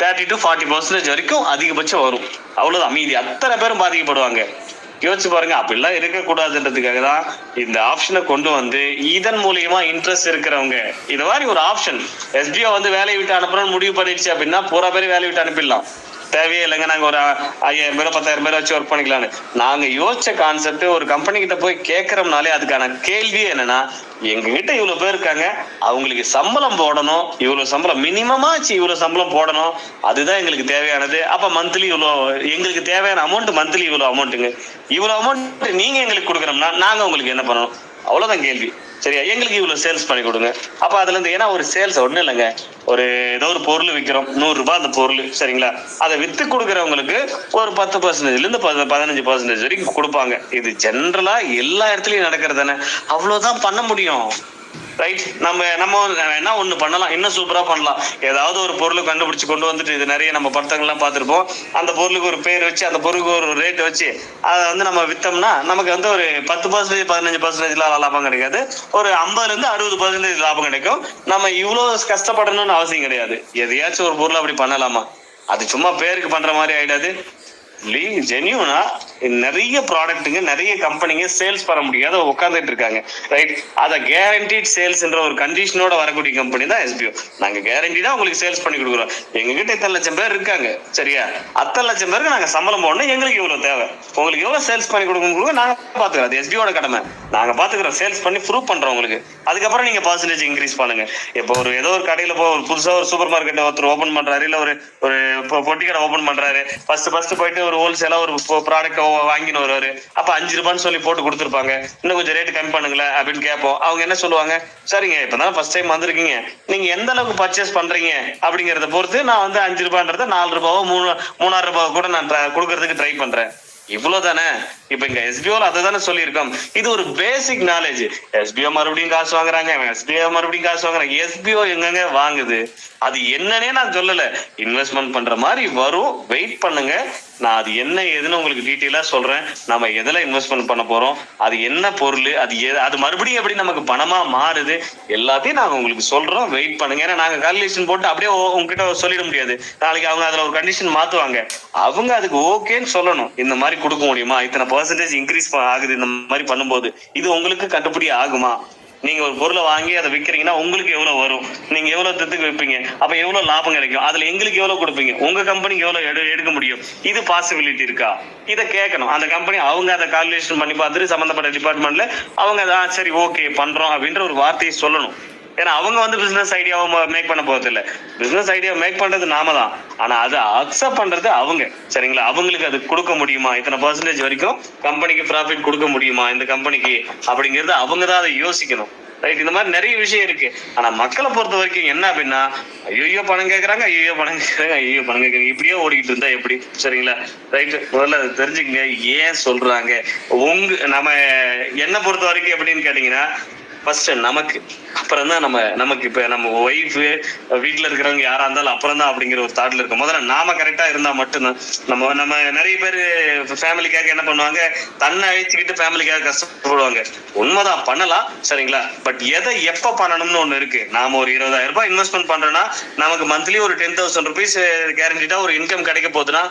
தேர்ட்டி டு ஃபார்ட்டி பர்சன்டேஜ் வரைக்கும் அதிகபட்சம் வரும். அவ்வளோதான் மீதி அத்தனை பேரும் பாதிக்கப்படுவாங்க. யோசிச்சு பாருங்க அப்படிலாம் இருக்கக்கூடாதுன்றதுக்காக தான் இந்த ஆப்ஷனை கொண்டு வந்து இதன் மூலியமா இன்ட்ரெஸ்ட் இருக்கிறவங்க இது மாதிரி ஒரு ஆப்ஷன் எஸ்பிஓ வந்து வேலையை விட்டு அனுப்புறோம்னு முடிவு பண்ணிடுச்சு அப்படின்னா பூரா பேர் வேலையை விட்டு அனுப்பிடலாம். தேவையே இல்லைங்க. நாங்கள் ஒரு ஐயாயிரம் பேரோ பத்தாயிரம் பேரோ வச்சு ஒர்க் பண்ணிக்கலாம்னு. நாங்கள் யோசிச்ச கான்செப்ட் ஒரு கம்பெனி கிட்ட போய் கேட்கறோம்னாலே அதுக்கான கேள்வி என்னன்னா எங்க கிட்ட இவ்வளவு பேர் இருக்காங்க அவங்களுக்கு சம்பளம் போடணும் இவ்வளவு சம்பளம் மினிமமாச்சு இவ்வளவு சம்பளம் போடணும் அதுதான் எங்களுக்கு தேவையானது. அப்ப மந்த்லி இவ்வளோ எங்களுக்கு தேவையான அமௌண்ட் மந்த்லி இவ்வளவு அமௌண்ட்டுங்க இவ்வளவு அமௌண்ட் நீங்க எங்களுக்கு கொடுக்கணும்னா நாங்க உங்களுக்கு என்ன பண்ணணும்? அவ்வளோதான் கேள்வி. சரியா? எங்களுக்கு இவ்வளோ சேல்ஸ் பண்ணி கொடுங்க. அப்போ அதுலேருந்து ஏன்னா ஒரு சேல்ஸ் ஒன்றும் இல்லைங்க. ஒரு ஏதோ ஒரு பொருள் விற்கிறோம் நூறுரூபா அந்த பொருள் சரிங்களா? அதை விற்று கொடுக்குறவங்களுக்கு ஒரு பத்து பர்சன்டேஜ்லேருந்து பத- பதினஞ்சு பர்சன்டேஜ் வரைக்கும் கொடுப்பாங்க. இது ஜென்ரலாக எல்லா இடத்துலையும் நடக்கிறது தானே. அவ்வளோதான் பண்ண முடியும். ரைட் நம்ம நம்ம என்ன ஒன்று பண்ணலாம்? இன்னும் சூப்பராக பண்ணலாம்? ஏதாவது ஒரு பொருளை கண்டுபிடிச்சு கொண்டு வந்துட்டு இது நிறைய நம்ம படத்தங்கள்லாம் பார்த்துருப்போம். அந்த பொருளுக்கு ஒரு பேர் வச்சு அந்த பொருளுக்கு ஒரு ரேட் வச்சு அதை வந்து நம்ம விற்றோம்னா நமக்கு வந்து ஒரு பத்து பர்சன்டேஜ் பதினஞ்சு பர்சன்டேஜ்லாம் லாபம் கிடைக்காது. ஒரு ஐம்பதுலேருந்து அறுபது பர்சன்டேஜ் லாபம் கிடைக்கும். நம்ம இவ்வளோ கஷ்டப்படணும்னு அவசியம் கிடையாது. எதையாச்சும் ஒரு பொருள் அப்படி பண்ணலாமா? அது சும்மா பேருக்கு பண்ணுற மாதிரி ஆகிடாது ஜெனியூனா நிறைய ப்ராடக்ட்டுங்க நிறைய கம்பெனிங்க சேல்ஸ் பண்ண முடியாத. உட்காந்துட்டு இருக்காங்க. ரைட் அத கேரண்டீட் சேல்ஸ்ன்ற ஒரு கண்டிஷனோட வரக்கூடிய கம்பெனி தான் எஸ்பிஓ நாங்க கேரண்டிடா உங்களுக்கு சேல்ஸ் பண்ணி கொடுக்குறோம். எங்ககிட்ட இத்தனை லட்சம் பேர் இருக்காங்க. சரியா? அத்தனை லட்சம் பேருக்கு நாங்க சம்பளம் போடணும். எங்களுக்கு இவ்வளவு தேவை. உங்களுக்கு எவ்வளவு சேல்ஸ் பண்ணி கொடுக்கணும் நாங்க பாத்துக்கிறோம் அது எஸ்பிஓட கடமை. நாங்க பாத்துக்கிறோம் சேல்ஸ் பண்ணி ப்ரூவ் பண்றோம் உங்களுக்கு. அதுக்கப்புறம் நீங்க பர்சன்டேஜ் இன்க்ரீஸ் பண்ணுங்க. இப்போ ஒரு ஏதோ ஒரு கடையில போ ஒரு புதுசா ஒரு சூப்பர் மார்க்கெட் ஒருத்தர் ஓபன் பண்றாரு. இல்ல ஒரு ஒரு பொட்டி கடை ஓபன் பண்றாரு. ஃபர்ஸ்ட் ஃபர்ஸ்ட் போயிட்டு ஒரு ஹோல்சேலா ஒரு ப்ராடக்ட் வாங்கின்னு வருவாரு. அப்ப அஞ்சு ரூபான்னு சொல்லி போட்டு கொடுத்துருப்பாங்க. இன்னும் கொஞ்சம் ரேட் கம்மி பண்ணுங்களேன் அப்படின்னு கேட்போம். அவங்க என்ன சொல்லுவாங்க? சரிங்க இப்பதான் ஃபர்ஸ்ட் டைம் வந்திருக்கீங்க. நீங்க எந்த அளவுக்கு பர்ச்சேஸ் பண்றீங்க அப்படிங்கறத பொறுத்து நான் வந்து அஞ்சு ரூபான்றத நாலு ரூபாவோ மூணு மூணாயிரம் ரூபாவோ கூட நான் கொடுக்கறதுக்கு ட்ரை பண்றேன். இவ்வளவுதானே? இப்ப இங்க எஸ்பிஓல அதை தானே சொல்லியிருக்கோம். இது ஒரு பேசிக் நாலேஜ் எஸ்பிஓ மறுபடியும் காசு வாங்குறாங்க. எஸ்பிஓ மறுபடியும் காசு வாங்குறாங்க. எஸ்பிஓ எங்கங்க வாங்குது? அது என்னன்னே நான் சொல்லல. இன்வெஸ்ட்மெண்ட் பண்ற மாதிரி வரும். வெயிட் பண்ணுங்க. நான் அது என்ன ஏதுன்னு உங்களுக்கு டீட்டெயிலாக சொல்கிறேன் நம்ம எதில் இன்வெஸ்ட்மெண்ட் பண்ண போகிறோம் அது என்ன பொருள்? அது எ- அது மறுபடியும் எப்படி நமக்கு பணமாக மாறுது? எல்லாத்தையும் நாங்கள் உங்களுக்கு சொல்கிறோம் வெயிட் பண்ணுங்க. ஏன்னா நாங்கள் கால்குலேஷன் போட்டு அப்படியே உங்ககிட்ட சொல்லிட முடியாது. நாளைக்கு அவங்க அதில் ஒரு கண்டிஷன் மாற்றுவாங்க அவங்க அதுக்கு ஓகேன்னு சொல்லணும். இந்த மாதிரி கொடுக்க முடியுமா? இத்தனை பர்சன்டேஜ் இன்க்ரீஸ் ஆகுது. இந்த மாதிரி பண்ணும்போது. இது உங்களுக்கு கட்டுப்படி ஆகுமா? நீங்க ஒரு பொருளை வாங்கி அதை விக்கிறீங்கன்னா உங்களுக்கு எவ்வளவு வரும்? நீங்க எவ்வளவு தத்துக்கு விற்பீங்க அப்ப எவ்வளவு லாபம் கிடைக்கும்? அதுல எங்களுக்கு எவ்வளவு கொடுப்பீங்க? உங்க கம்பெனிக்கு எவ்வளவு எடு எடுக்க முடியும்? இது பாசிபிலிட்டி இருக்கா? இதை கேட்கணும். அந்த கம்பெனி அவங்க அதை கால்குலேஷன் பண்ணி பார்த்துட்டு சம்பந்தப்பட்ட டிபார்ட்மெண்ட்ல அவங்க "ஆ, சரி ஓகே பண்றோம். அப்படின்ற ஒரு வார்த்தையை சொல்லணும். ஏன்னா அவங்க வந்து பிசினஸ் ஐடியாவை மேக் பண்ண போறது இல்ல பிசினஸ் ஐடியா மேக் பண்றது நாம தான். ஆனா அதை அக்செப்ட் பண்றது அவங்க. சரிங்களா? அவங்களுக்கு அது கொடுக்க முடியுமா? இத்தனை பர்சன்டேஜ் வரைக்கும் கம்பெனிக்கு ப்ராஃபிட் கொடுக்க முடியுமா? இந்த கம்பெனிக்கு அப்படிங்கறது அவங்க தான் அதை யோசிக்கணும். ரைட் இந்த மாதிரி நிறைய விஷயம் இருக்கு. ஆனா மக்களை பொறுத்த வரைக்கும் என்ன அப்படின்னா ஐயோ பணம் கேட்கறாங்க ஐயோ பணம் கேட்கறாங்க ஐயோ பணம் கேட்கறாங்க. இப்படியே ஓடிக்கிட்டு இருந்தா எப்படி? சரிங்களா? ரைட் முதல்ல அதை தெரிஞ்சுக்கங்க. ஏன் சொல்றாங்க? உங்க நம்ம என்ன பொறுத்த வரைக்கும் எப்படின்னு கேட்டீங்கன்னா ஃபர்ஸ்ட் நமக்கு அப்புறம் தான் நம்ம நமக்கு இப்ப நம்ம ஒய்ஃப் வீட்ல இருக்கிறவங்க யாரா இருந்தாலும் அப்புறம் தான் அப்படிங்கிற ஒரு தாட்ல இருக்கும். முதல்ல நாம கரெக்டா இருந்தால் மட்டும்தான். நம்ம நம்ம நிறைய பேர் ஃபேமிலிக்காக என்ன பண்ணுவாங்க? தன்னை அழிச்சுக்கிட்டு ஃபேமிலிக்காக கஷ்டப்படுவாங்க. உண்மைதான் பண்ணலாம் சரிங்களா? பட் எதை எப்ப பண்ணணும்னு ஒன்று இருக்கு. நாம ஒரு இருபதாயிரம் ரூபாய் இன்வெஸ்ட்மெண்ட் பண்ணுறோன்னா நமக்கு மந்த்லி ஒரு டென் தௌசண்ட் ருபீஸ் கேரண்டிட்டா ஒரு இன்கம் கிடைக்க போகுதுன்னா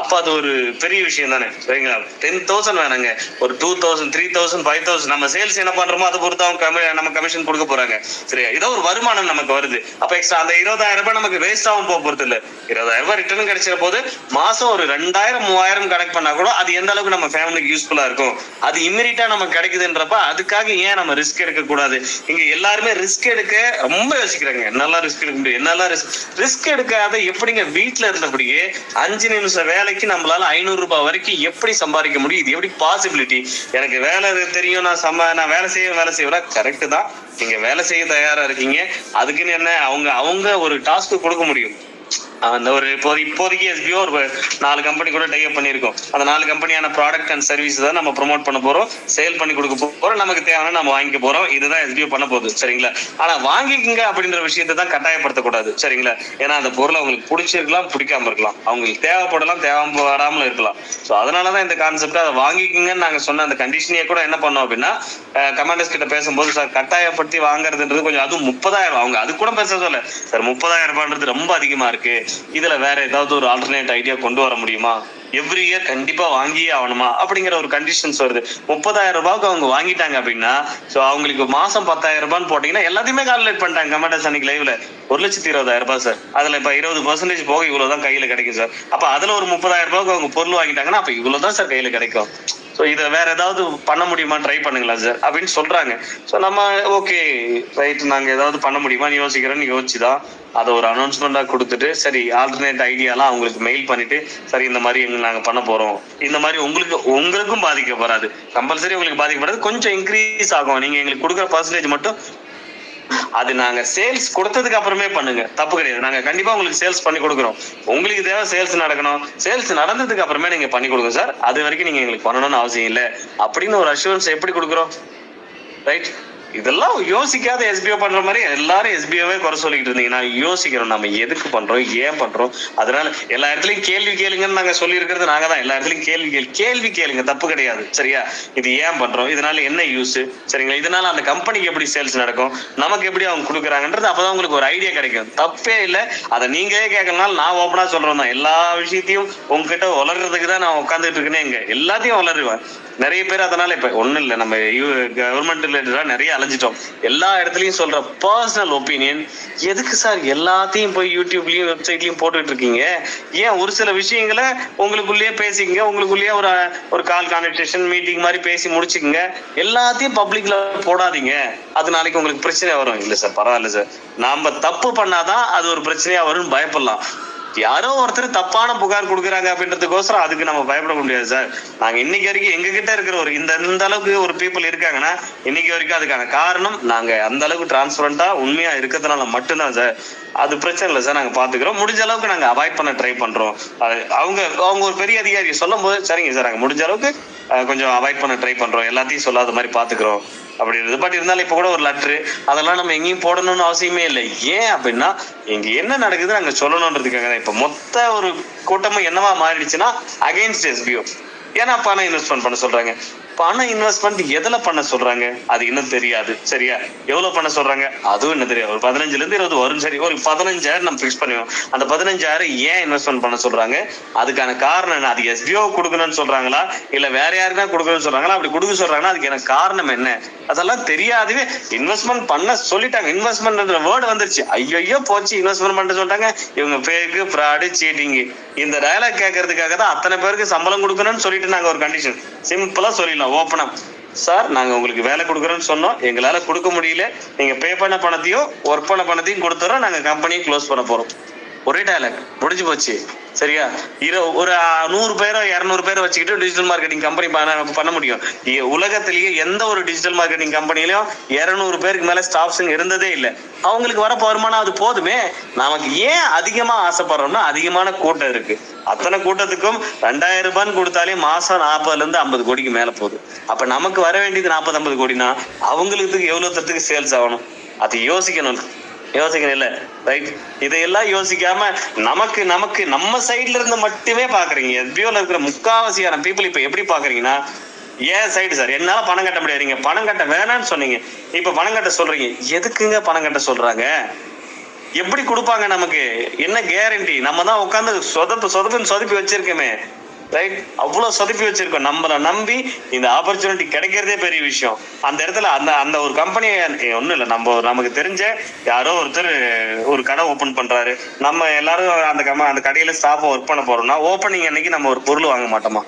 அப்ப அது ஒரு பெரிய விஷயம் தானே சரிங்களா? டென் தௌசண்ட் வேணாங்க. ஒரு two thousand three thousand five thousand நம்ம சேல்ஸ் என்ன பண்றோமோ அதை பொறுத்து அவங்க நம்ம கமிஷன் கொடுக்க போறாங்க. சரியா? ஏதோ ஒரு வருமானம் நமக்கு வருது. அப்ப எக்ஸ்ட்ரா அந்த இருபதாயிரம் ரூபாய் நமக்கு வேஸ்ட் ஆகும் போக போறது இல்ல. இருபதாயிரம் ரூபாய் ரிட்டர்ன் கிடைச்ச போது மாசம் ஒரு ரெண்டாயிரம் மூவாயிரம் கனெக்ட் பண்ணா கூட அது எந்த அளவுக்கு நம்ம ஃபேமிலிக்கு யூஸ்ஃபுல்லா இருக்கும்? அது இம்மிடியா நமக்கு கிடைக்குதுன்றப்ப அதுக்காக ஏன் நம்ம ரிஸ்க் எடுக்க கூடாது? இங்க எல்லாருமே ரிஸ்க் எடுக்க ரொம்ப யோசிக்கிறாங்க. என்னெல்லாம் ரிஸ்க் எடுக்க முடியும்? என்னெல்லாம் ரிஸ்க் ரிஸ்க் எடுக்காத எப்படிங்க வீட்டுல இருந்தபடியே அஞ்சு நிமிஷம் வேலைக்கு நம்மளால ஐநூறு ரூபாய் வரைக்கும் எப்படி சம்பாதிக்க முடியும்? இது எப்படி பாசிபிலிட்டி எனக்கு வேலை தெரியும் நான் சம்பா நான் வேலை செய்ய வேலை செய்வேன்? கரெக்ட் கரெக்ட் தான் நீங்க வேலை செய்ய தயாரா இருக்கீங்க. அதுக்குன்னு என்ன அவங்க அவங்க ஒரு டாஸ்க் கொடுக்க முடியும். அந்த ஒரு இப்போ இப்போதைக்கு எஸ்பிஓ ஒரு நாலு கம்பெனி கூட டைப் பண்ணியிருக்கோம். அந்த நாலு கம்பெனியான ப்ராடக்ட் அண்ட் சர்வீஸ் தான் நம்ம ப்ரொமோட் பண்ண போறோம் சேல் பண்ணி கொடுக்க போறோம் நமக்கு தேவையான நம்ம வாங்கிக்க போறோம். இதுதான் எஸ்பிஓ பண்ண போகுது சரிங்களா? ஆனா வாங்கிக்கங்க அப்படின்ற விஷயத்தை தான் கட்டாயப்படுத்தக்கூடாது சரிங்களா? ஏன்னா அந்த பொருளை அவங்களுக்கு பிடிச்சிருக்கலாம் பிடிக்காம இருக்கலாம். அவங்களுக்கு தேவைப்படலாம் தேவைப்படாமல் இருக்கலாம். ஸோ அதனாலதான் இந்த கான்செப்ட் அதை வாங்கிக்கங்கன்னு நாங்க சொன்ன அந்த கண்டிஷனையே கூட என்ன பண்ணோம் அப்படின்னா கமாண்டர்ஸ் கிட்ட பேசும்போது சார் கட்டாயப்படுத்தி வாங்குறதுன்றது கொஞ்சம் அதுவும் முப்பதாயிரம் அவங்க அது கூட பேச சொல்ல சார் முப்பதாயிரம் ரூபான்றது ரொம்ப அதிகமா இருக்கு. இதுல வேற ஏதாவது ஒரு ஆல்டர்னேட் ஐடியா கொண்டு வர முடியுமா? எவ்ரி இயர் கண்டிப்பா வாங்கியே ஆகணுமா? அப்படிங்கிற ஒரு கண்டிஷன்ஸ் வருது. முப்பதாயிரம் ரூபாய்க்கு அவங்க வாங்கிட்டாங்க அப்படின்னா சோ அவங்களுக்கு மாசம் பத்தாயிரம் ரூபான்னு போட்டீங்கன்னா எல்லாத்தையுமே கால்குலேட் பண்ணிட்டாங்க. கமெண்டஸ் அன்னைக்கு லைவ்ல ஒரு லட்சத்தி இருபதாயிரம் ரூபாய் சார். அதுல இப்ப இருபது பர்சன்டேஜ் போக இவ்வளவுதான் கையில கிடைக்கும் சார். அப்ப அதுல ஒரு முப்பதாயிரம் ரூபாய்க்கு அவங்க பொருள் வாங்கிட்டாங்கன்னா அப்ப இவ்வளவுதான் சார் கையில கிடைக்கும். ஸோ இதை வேற ஏதாவது பண்ண முடியுமா? ட்ரை பண்ணுங்களா சார் அப்படின்னு சொல்றாங்க. ஸோ நம்ம ஓகே ரைட் நாங்க ஏதாவது பண்ண முடியுமான்னு யோசிக்கிறோன்னு யோசிச்சுதான் அதை ஒரு அனௌன்ஸ்மெண்டா கொடுத்துட்டு சரி ஆல்டர்னேட் ஐடியாலாம் அவங்களுக்கு மெயில் பண்ணிட்டு சரி இந்த மாதிரி எங்க நாங்க பண்ண போறோம். இந்த மாதிரி உங்களுக்கு உங்களுக்கும் பாதிக்கப்படாது. கம்பல்சரி உங்களுக்கு பாதிக்கப்படாது. கொஞ்சம் இன்க்ரீஸ் ஆகும். நீங்க எங்களுக்கு கொடுக்குற பர்சன்டேஜ் மட்டும் அது நாங்க சேல்ஸ் கொடுத்ததுக்கு அப்புறமே பண்ணுங்க. தப்பு கிடையாது. நாங்க கண்டிப்பா உங்களுக்கு சேல்ஸ் பண்ணி கொடுக்குறோம். உங்களுக்கு தேவை சேல்ஸ் நடக்கணும். சேல்ஸ் நடந்ததுக்கு அப்புறமே நீங்க பண்ணி கொடுங்க சார் அது வரைக்கும் நீங்க எங்களுக்கு பண்ணணும்னு அவசியம் இல்லை. அப்படின்னு ஒரு அஷூரன்ஸ் எப்படி கொடுக்குறோம்? ரைட் இதெல்லாம் யோசிக்காத எஸ்பிஓ பண்ற மாதிரி எல்லாரும் எஸ்பிஓவே குறை சொல்லிக்கிட்டு இருந்தீங்கன்னா யோசிக்கிறோம் நம்ம எதுக்கு பண்றோம்? ஏன் பண்றோம்? அதனால எல்லா இடத்துலயும் கேள்வி கேளுங்கன்னு நாங்க சொல்லி இருக்கிறது நாங்க தான். எல்லா இடத்துலயும் கேள்வி கேள்வி கேள்வி கேளுங்க. தப்பு கிடையாது. சரியா? இது ஏன் பண்றோம்? இதனால என்ன யூஸ் சரிங்களா? இதனால அந்த கம்பெனிக்கு எப்படி சேல்ஸ் நடக்கும்? நமக்கு எப்படி அவங்க கொடுக்குறாங்கன்றது அப்பதான் உங்களுக்கு ஒரு ஐடியா கிடைக்கும். தப்பே இல்லை. அதை நீங்களே கேட்கறதுனால நான் ஓப்பனா சொல்றேன் தான். எல்லா விஷயத்தையும் உங்ககிட்ட வளர்றதுக்கு தான் நான் உட்காந்துட்டு இருக்கேனே எங்க எல்லாத்தையும் வளருவேன் நிறைய பேர் அதனால இப்ப ஒண்ணும் இல்ல. நம்ம கவர்மெண்ட் ரிலேட்டடா நிறைய அலைஞ்சிட்டோம். எல்லா இடத்துலயும் சொல்ற பர்சனல் ஒப்பீனியன் எதுக்கு சார் எல்லாத்தையும் போய் யூடியூப்லயும் வெப்சைட்லயும் போட்டுட்டு இருக்கீங்க? ஏன் ஒரு சில விஷயங்களை உங்களுக்குள்ளேயே பேசிக்கங்க. உங்களுக்குள்ளேயே ஒரு ஒரு கால் கான்வர்சேஷன் மீட்டிங் மாதிரி பேசி முடிச்சுக்கங்க. எல்லாத்தையும் பப்ளிக்ல போடாதீங்க. அது நாளைக்கு உங்களுக்கு பிரச்சனை வரும். இல்ல சார் பரவாயில்ல சார் நாம தப்பு பண்ணாதான் அது ஒரு பிரச்சனையா வரும்னு பயப்படலாம். யாரோ ஒருத்தர் தப்பான புகார் கொடுக்குறாங்க அப்படின்றதுக்கோசரம் அதுக்கு நம்ம பயப்பட முடியாது சார். நாங்க இன்னைக்கு வரைக்கும் எங்க கிட்ட இருக்கிற ஒரு இந்த இந்த அளவுக்கு ஒரு பீப்புள் இருக்காங்கன்னா இன்னைக்கு வரைக்கும் அதுக்கான காரணம் நாங்க அந்த அளவுக்கு டிரான்ஸ்பரண்டா உண்மையா இருக்கிறதுனால மட்டும்தான் சார். அது பிரச்சனை இல்லை சார் நாங்க பாத்துக்கிறோம். முடிஞ்ச அளவுக்கு நாங்க அவாய்ட் பண்ண ட்ரை பண்றோம். அவங்க அவங்க ஒரு பெரிய அதிகாரி சொல்லும் போது சரிங்க சார் நாங்கள் முடிஞ்ச அளவுக்கு கொஞ்சம் அவாய்ட் பண்ண ட்ரை பண்றோம். எல்லாத்தையும் சொல்லாத மாதிரி பாத்துக்கிறோம். அப்படின்றது பட் இருந்தாலும் இப்போ கூட ஒரு லெட்ரு அதெல்லாம் நம்ம எங்கேயும் போடணும்னு அவசியமே இல்லை. ஏன் அப்படின்னா இங்க என்ன நடக்குது நாங்க சொல்லணுன்றதுக்காக தான். இப்ப மொத்த ஒரு கூட்டமும் என்னவா மாறிடுச்சுன்னா அகைன்ஸ்ட் எஸ்பிஓ ஏன்னா பணம் இன்வெஸ்ட்மெண்ட் பண்ண சொல்றாங்க. பணம் இன்வெஸ்ட்மெண்ட் எதுல பண்ண சொல்றாங்க? அது இன்னும் தெரியாது. சரியா? எவ்வளவு பண்ண சொல்றாங்க? அதுவும் என்ன தெரியாது. ஒரு பதினஞ்சுல இருந்து இருபது வரும். சரி ஒரு பதினஞ்சாயிரம் நம்ம ஃபிக்ஸ் பண்ணுவோம் அந்த பதினஞ்சாயிரம் ஏன் இன்வெஸ்ட்மெண்ட் பண்ண சொல்றாங்க? அதுக்கான காரணம் என்ன? அது எஸ்பிஓ கொடுக்கணும்னு சொல்றாங்களா? இல்ல வேற யாருக்கா கொடுக்கணும்னு சொல்றாங்களா? அப்படி கொடுக்க சொல்றாங்கன்னா அதுக்கு எனக்கு காரணம் என்ன? அதெல்லாம் தெரியாதவே. இன்வெஸ்ட்மெண்ட் பண்ண சொல்லிட்டாங்க. இன்வெஸ்ட்மெண்ட் வேர்டு வந்துருச்சு. ஐயோ போச்சு. இன்வெஸ்ட்மெண்ட் பண்ண சொல்லிட்டாங்க. இவங்க பேருக்கு ஃப்ராடு சீட்டிங் இந்த டயலாக் கேட்கறதுக்காக தான் அத்தனை பேருக்கு சம்பளம் கொடுக்கணும்னு சொல்லிட்டு நாங்க ஒரு கண்டிஷன் சிம்பிளா சொல்லிடலாம். ஓப்பனா சார் நாங்கள் உங்களுக்கு வேலை கொடுக்குறோன்னு சொன்னோம். எங்களால் கொடுக்க முடியல. நீங்கள் பே பண்ண பணத்தையும் ஒர்க் பண்ண பணத்தையும் கொடுத்துறோம். நாங்கள் கம்பெனியை க்ளோஸ் பண்ண போகிறோம் ஒரே டயலாக் முடிஞ்சு போச்சு. சரியா? இரு ஒரு நூறு பேரோ இருநூறு பேரை வச்சுக்கிட்டு டிஜிட்டல் மார்க்கெட்டிங் கம்பெனி பண்ண பண்ண முடியும். உலகத்திலேயே எந்த ஒரு டிஜிட்டல் மார்க்கெட்டிங் கம்பெனிலையும் இரநூறு பேருக்கு மேல ஸ்டாஃப்ஸுங்க இருந்ததே இல்லை. அவங்களுக்கு வர வருமானம் அது போதுமே. நமக்கு ஏன் அதிகமா ஆசைப்படுறோம்னா அதிகமான கூட்டம் இருக்கு. அத்தனை கூட்டத்துக்கும் ரெண்டாயிரம் ரூபான்னு கொடுத்தாலே மாசம் நாற்பதுல இருந்து ஐம்பது கோடிக்கு மேல போகுது. அப்ப நமக்கு வர வேண்டியது நாற்பது ஐம்பது கோடினா அவங்களுக்கு எவ்வளவு தரத்துக்கு சேல்ஸ் ஆகணும்? அது யோசிக்கணும் யோசிக்கணும் இல்ல ரைட் இதையெல்லாம் யோசிக்காம நமக்கு நமக்கு நம்ம சைட்ல இருந்து மட்டுமே பாக்குறீங்க. எஃபியோல இருக்கிற முக்காவாசியான பீப்புள் இப்ப எப்படி பாக்குறீங்கன்னா ஏன் சைடு சார் என்னால பணம் கட்ட முடியாதுங்க. பணம் கட்ட வேணாம்னு சொன்னீங்க. இப்ப பணம் கட்ட சொல்றீங்க. எதுக்குங்க பணம் கட்ட சொல்றாங்க? எப்படி கொடுப்பாங்க நமக்கு? என்ன கேரண்டி நம்ம தான் உட்காந்து சொதப்பு சொதப்புன்னு சொதப்பி வச்சிருக்கோமே. ரைட் அவ்வளோ சொதப்பி வச்சிருக்கோம். நம்மளை நம்பி இந்த ஆப்பர்ச்சுனிட்டி கிடைக்கிறதே பெரிய விஷயம். அந்த இடத்துல அந்த அந்த ஒரு கம்பெனி ஒன்றும் இல்லை. நம்ம நமக்கு தெரிஞ்ச யாரோ ஒருத்தர் ஒரு கடை ஓப்பன் பண்ணுறாரு நம்ம எல்லாரும் அந்த கம அந்த கடையில் ஸ்டாஃப் ஒர்க் பண்ண போகிறோம்னா ஓப்பனிங் அன்னைக்கு நம்ம ஒரு பொருள் வாங்க மாட்டோமா?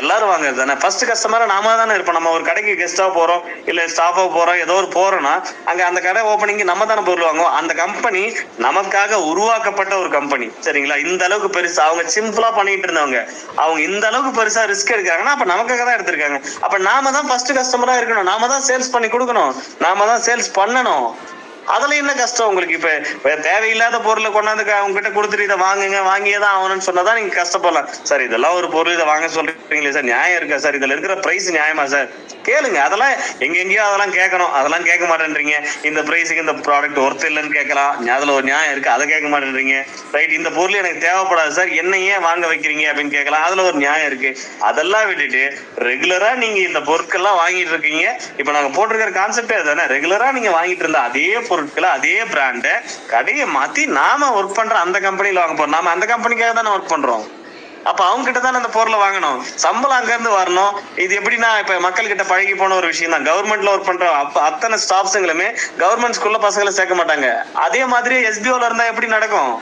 எல்லாரும் வாங்குறது தானே ஃபர்ஸ்ட் கஸ்டமரா நாம தானே இருப்போம். நம்ம ஒரு கடைக்கு கெஸ்டா போறோம் இல்ல ஸ்டாஃபா போறோம் ஏதோ ஒரு போறோம்னா அங்க அந்த கடை ஓப்பனிங் நம்ம தானே பொருள் வாங்குவோம். அந்த கம்பெனி நமக்காக உருவாக்கப்பட்ட ஒரு கம்பெனி சரிங்களா? இந்த அளவுக்கு பெருசா அவங்க சிம்பிளா பண்ணிட்டு இருந்தவங்க. அவங்க இந்த அளவுக்கு பெருசா ரிஸ்க் எடுக்காங்கன்னா அப்ப நமக்காக தான் எடுத்திருக்காங்க. அப்ப நாம தான் ஃபர்ஸ்ட் கஸ்டமரா இருக்கணும். நாம தான் சேல்ஸ் பண்ணி கொடுக்கணும். நாம தான் சேல்ஸ் பண்ணணும். அதுல என்ன கஷ்டம் உங்களுக்கு? இப்ப தேவையில்லாத பொருளை கொண்டாந்து அவங்க கிட்ட கொடுத்துட்டு இதை வாங்குங்க வாங்கியே தான் ஆகணும்னு சொன்னாதான் நீங்க கஷ்டப்படலாம். சார் இதெல்லாம் ஒரு பொருள் இதை வாங்க சொல்றீங்களே சார்? நியாயம் இருக்கா சார்? இதுல இருக்கிற பிரைஸ் நியாயமா சார்? கேளுங்க. அதெல்லாம் எங்க எங்கேயோ அதெல்லாம் கேட்கணும். அதெல்லாம் கேட்க மாட்டேன்றீங்க. இந்த பிரைஸுக்கு இந்த ப்ராடக்ட் ஒர்த் இல்லைன்னு கேட்கலாம். அதுல ஒரு நியாயம் இருக்கு அதை கேட்க மாட்டேன்றீங்க. ரைட் இந்த பொருள் எனக்கு தேவைப்படாது சார். என்ன ஏன் வாங்க வைக்கிறீங்க அப்படின்னு கேட்கலாம். அதுல ஒரு நியாயம் இருக்கு. அதெல்லாம் விட்டுட்டு ரெகுலரா நீங்க இந்த பொருட்கள்லாம் வாங்கிட்டு இருக்கீங்க. இப்ப நாங்க போட்டிருக்கிற கான்செப்டே அதுதானே. ரெகுலரா நீங்க வாங்கிட்டு இருந்த அதே பொருட்களை அதே பிராண்டை கடையை மாற்றி நாம ஒர்க் பண்ற அந்த கம்பெனியில் வாங்க போறோம். நாம அந்த கம்பெனிக்காக தானே ஒர்க் பண்றோம். அப்ப அவங்க கிட்ட தானே அந்த பொருளை வாங்கணும்? சம்பளம் அங்க இருந்து வரணும். இது எப்படின்னா இப்ப மக்கள் கிட்ட பழகி போன ஒரு விஷயம் தான். கவர்மெண்ட்ல ஒர்க் பண்ற அப்போ அத்தனை ஸ்டாஃப்ஸுங்களுமே கவர்மெண்ட் ஸ்கூல்ல பசங்களை சேர்க்க மாட்டாங்க. அதே மாதிரி எஸ்பிஓல இருந்தா எப்படி நடக்கும்?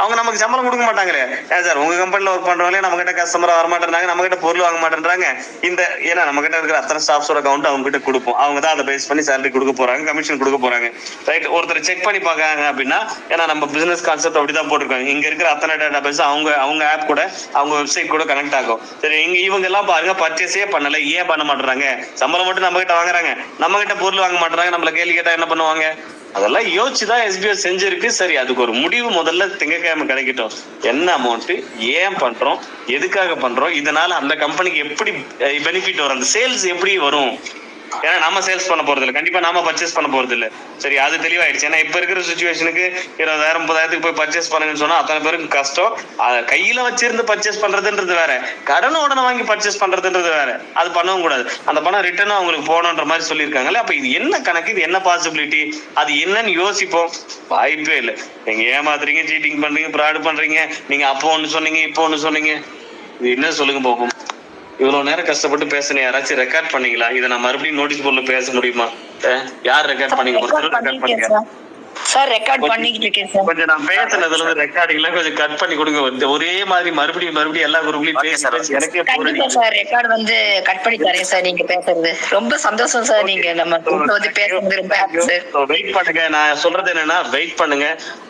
அவங்க நமக்கு சம்பளம் கொடுக்க மாட்டாங்களே. ஏன் சார் உங்க கம்பெனில ஒர்க் பண்றவங்களே நம்ம கிட்ட கஸ்டமரா வர மாட்டேன்றாங்க நம்ம கிட்ட பொருள் வாங்க மாட்டேன்றாங்க. இந்த ஏன்னா நம்ம கிட்ட இருக்கிற அத்தனை ஸ்டாஃப்ஸோட அக்கௌண்ட் அவங்க கிட்ட கொடுப்போம். அவங்க தான் அதை பேஸ் பண்ணி சேலரி கொடுக்க போறாங்க கமிஷன் கொடுக்க போறாங்க. ரைட் ஒருத்தர் செக் பண்ணி பாக்காங்க அப்படின்னா ஏன்னா நம்ம பிசினஸ் கான்செப்ட் அப்படிதான் போட்டிருக்காங்க. இங்க இருக்கிற அத்தனை டேட்டா பேஸ் அவங்க அவங்க ஆப் கூட அவங்க வெப்சைட் கூட கனெக்ட் ஆகும். சரி இங்க இவங்க எல்லாம் பாருங்க பர்ச்சேஸே பண்ணல ஏன் பண்ண மாட்டேறாங்க சம்பளம் மட்டும் நம்ம கிட்ட வாங்குறாங்க. நம்ம கிட்ட பொருள் வாங்க மாட்டேறாங்க நம்மள கேள்வி கேட்டா என்ன பண்ணுவாங்க? அதெல்லாம் யோசிச்சுதான் எஸ்பிஓ செஞ்சிருக்கு. சரி அதுக்கு ஒரு முடிவு முதல்ல திங்கக்கிழமை கிடைக்கட்டும். என்ன அமௌண்ட் ஏன் பண்றோம் எதுக்காக பண்றோம் இதனால அந்த கம்பெனிக்கு எப்படி பெனிஃபிட் வரும் அந்த சேல்ஸ் எப்படி வரும்? ஏன்னா நம்ம சேல்ஸ் பண்ண போறது இல்லை கண்டிப்பா நாம பர்ச்சேஸ் பண்ண போறது இல்ல சரி அது தெளிவாயிடுச்சு. ஏன்னா இப்ப இருக்கிற சுச்சுவேஷனுக்கு இருபதாயிரம் முப்பதாயிரத்துக்கு போய் பர்ச்சேஸ் பண்ணுங்கன்னு சொன்னா அத்தனை பேருக்கு கஷ்டம். அத கையில வச்சிருந்து பர்ச்சேஸ் பண்றதுன்றது வேற. கடன் உடனே வாங்கி பர்ச்சேஸ் பண்றதுன்றது வேற. அது பண்ணவும் கூடாது. அந்த பணம் ரிட்டர்னும் அவங்களுக்கு போகணுன்ற மாதிரி சொல்லியிருக்காங்கல்ல அப்ப இது என்ன கணக்கு இது என்ன பாசிபிலிட்டி அது என்னன்னு யோசிப்போம். வாய்ப்பே இல்லை. நீங்க ஏமாத்துறீங்க சீட்டிங் பண்றீங்க ப்ராடு பண்றீங்க நீங்க அப்போ ஒன்று சொன்னீங்க இப்போ ஒன்று சொன்னீங்க. இது என்ன சொல்லுங்க பார்ப்போம் இவ்வளவு நேரம் கஷ்டப்பட்டு பேசுன யாராச்சும் ரெக்கார்ட் பண்ணீங்களா? இதை நான் மறுபடியும் நோட்டீஸ் போர்ட்ல பேச முடியுமா? யார் ரெக்கார்ட் பண்ணீங்க? ஒருத்தர் ரெக்கார்ட் பண்ணீங்க சார். ரெக்கார்ட் பண்ணிக்கிட்டு இருக்கேன் சார். கொஞ்சம் நான் பேசுனதுல இருந்து ரெக்கார்டிங்லாம் கொஞ்சம் கட் பண்ணி கொடுங்க. ஒரே மாதிரி மறுபடியும் மறுபடியும் எல்லா குரூப்லயும் பேசி பேசி எனக்கே கண்டிப்பா சார் ரெக்கார்ட் வந்து கட் பண்ணி தரேன் சார் நீங்க பேசுறது. ரொம்ப சந்தோஷம் சார் நீங்க நம்ம வந்து பேசுறது ரொம்ப ஹாப்பி சார். வெயிட் பண்ணுங்க. நான் சொல்றது என்னன்னா வெயிட் பண்ணுங்க.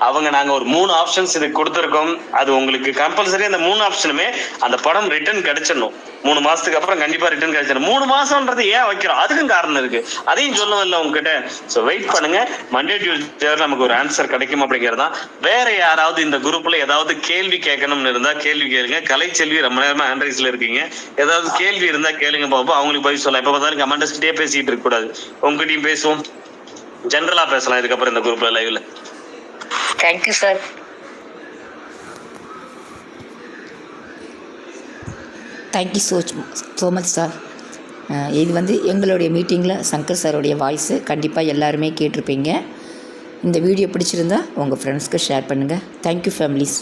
அவங்க நாங்க ஒரு மூணு ஆப்ஷன்ஸ் இதுக்கு கொடுத்துருக்கோம். அது உங்களுக்கு கம்பல்சரி அந்த மூணு ஆப்ஷனுமே அந்த படம் ரிட்டர்ன் கிடைச்சிடணும். மூணு மாசத்துக்கு அப்புறம் கண்டிப்பா ரிட்டர்ன் கிடைச்சிடும் மூணு மாசம்ன்றது ஏன் வைக்கிறோம்? அதுக்கும் காரணம் இருக்கு. அதையும் சொல்லவும் இல்லை உங்ககிட்ட. சோ வெயிட் பண்ணுங்க. மண்டே டியூஸ்டே நமக்கு ஒரு ஆன்சர் கிடைக்கும் அப்படிங்கிறது தான் வேற யாராவது இந்த குரூப்ல ஏதாவது கேள்வி கேட்கணும்னு இருந்தா கேள்வி கேளுங்க. கலைச்செல்வி ரொம்ப நேரமா ஆண்ட்ரைஸ்ல இருக்கீங்க. ஏதாவது கேள்வி இருந்தா கேளுங்க பாப்போம் அவங்களுக்கு பதில் சொல்லலாம். எப்ப பார்த்தாலும் கமெண்டஸ்கிட்டே பேசிட்டு இருக்க கூடாது. உங்ககிட்டயும் பேசுவோம். ஜென்ரலா பேசலாம். இதுக்கப்புறம் இந்த குரூப்ல லைவ்ல thank you sir thank you so so much sir இது வந்து எங்களுடைய மீட்டிங்கில் சங்கர் சாருடைய வாய்ஸு கண்டிப்பாக எல்லாருமே கேட்டிருப்பீங்க. இந்த வீடியோ பிடிச்சிருந்தா உங்கள் ஃப்ரெண்ட்ஸ்க்கு ஷேர் பண்ணுங்கள் தேங்க்யூ ஃபேமிலிஸ்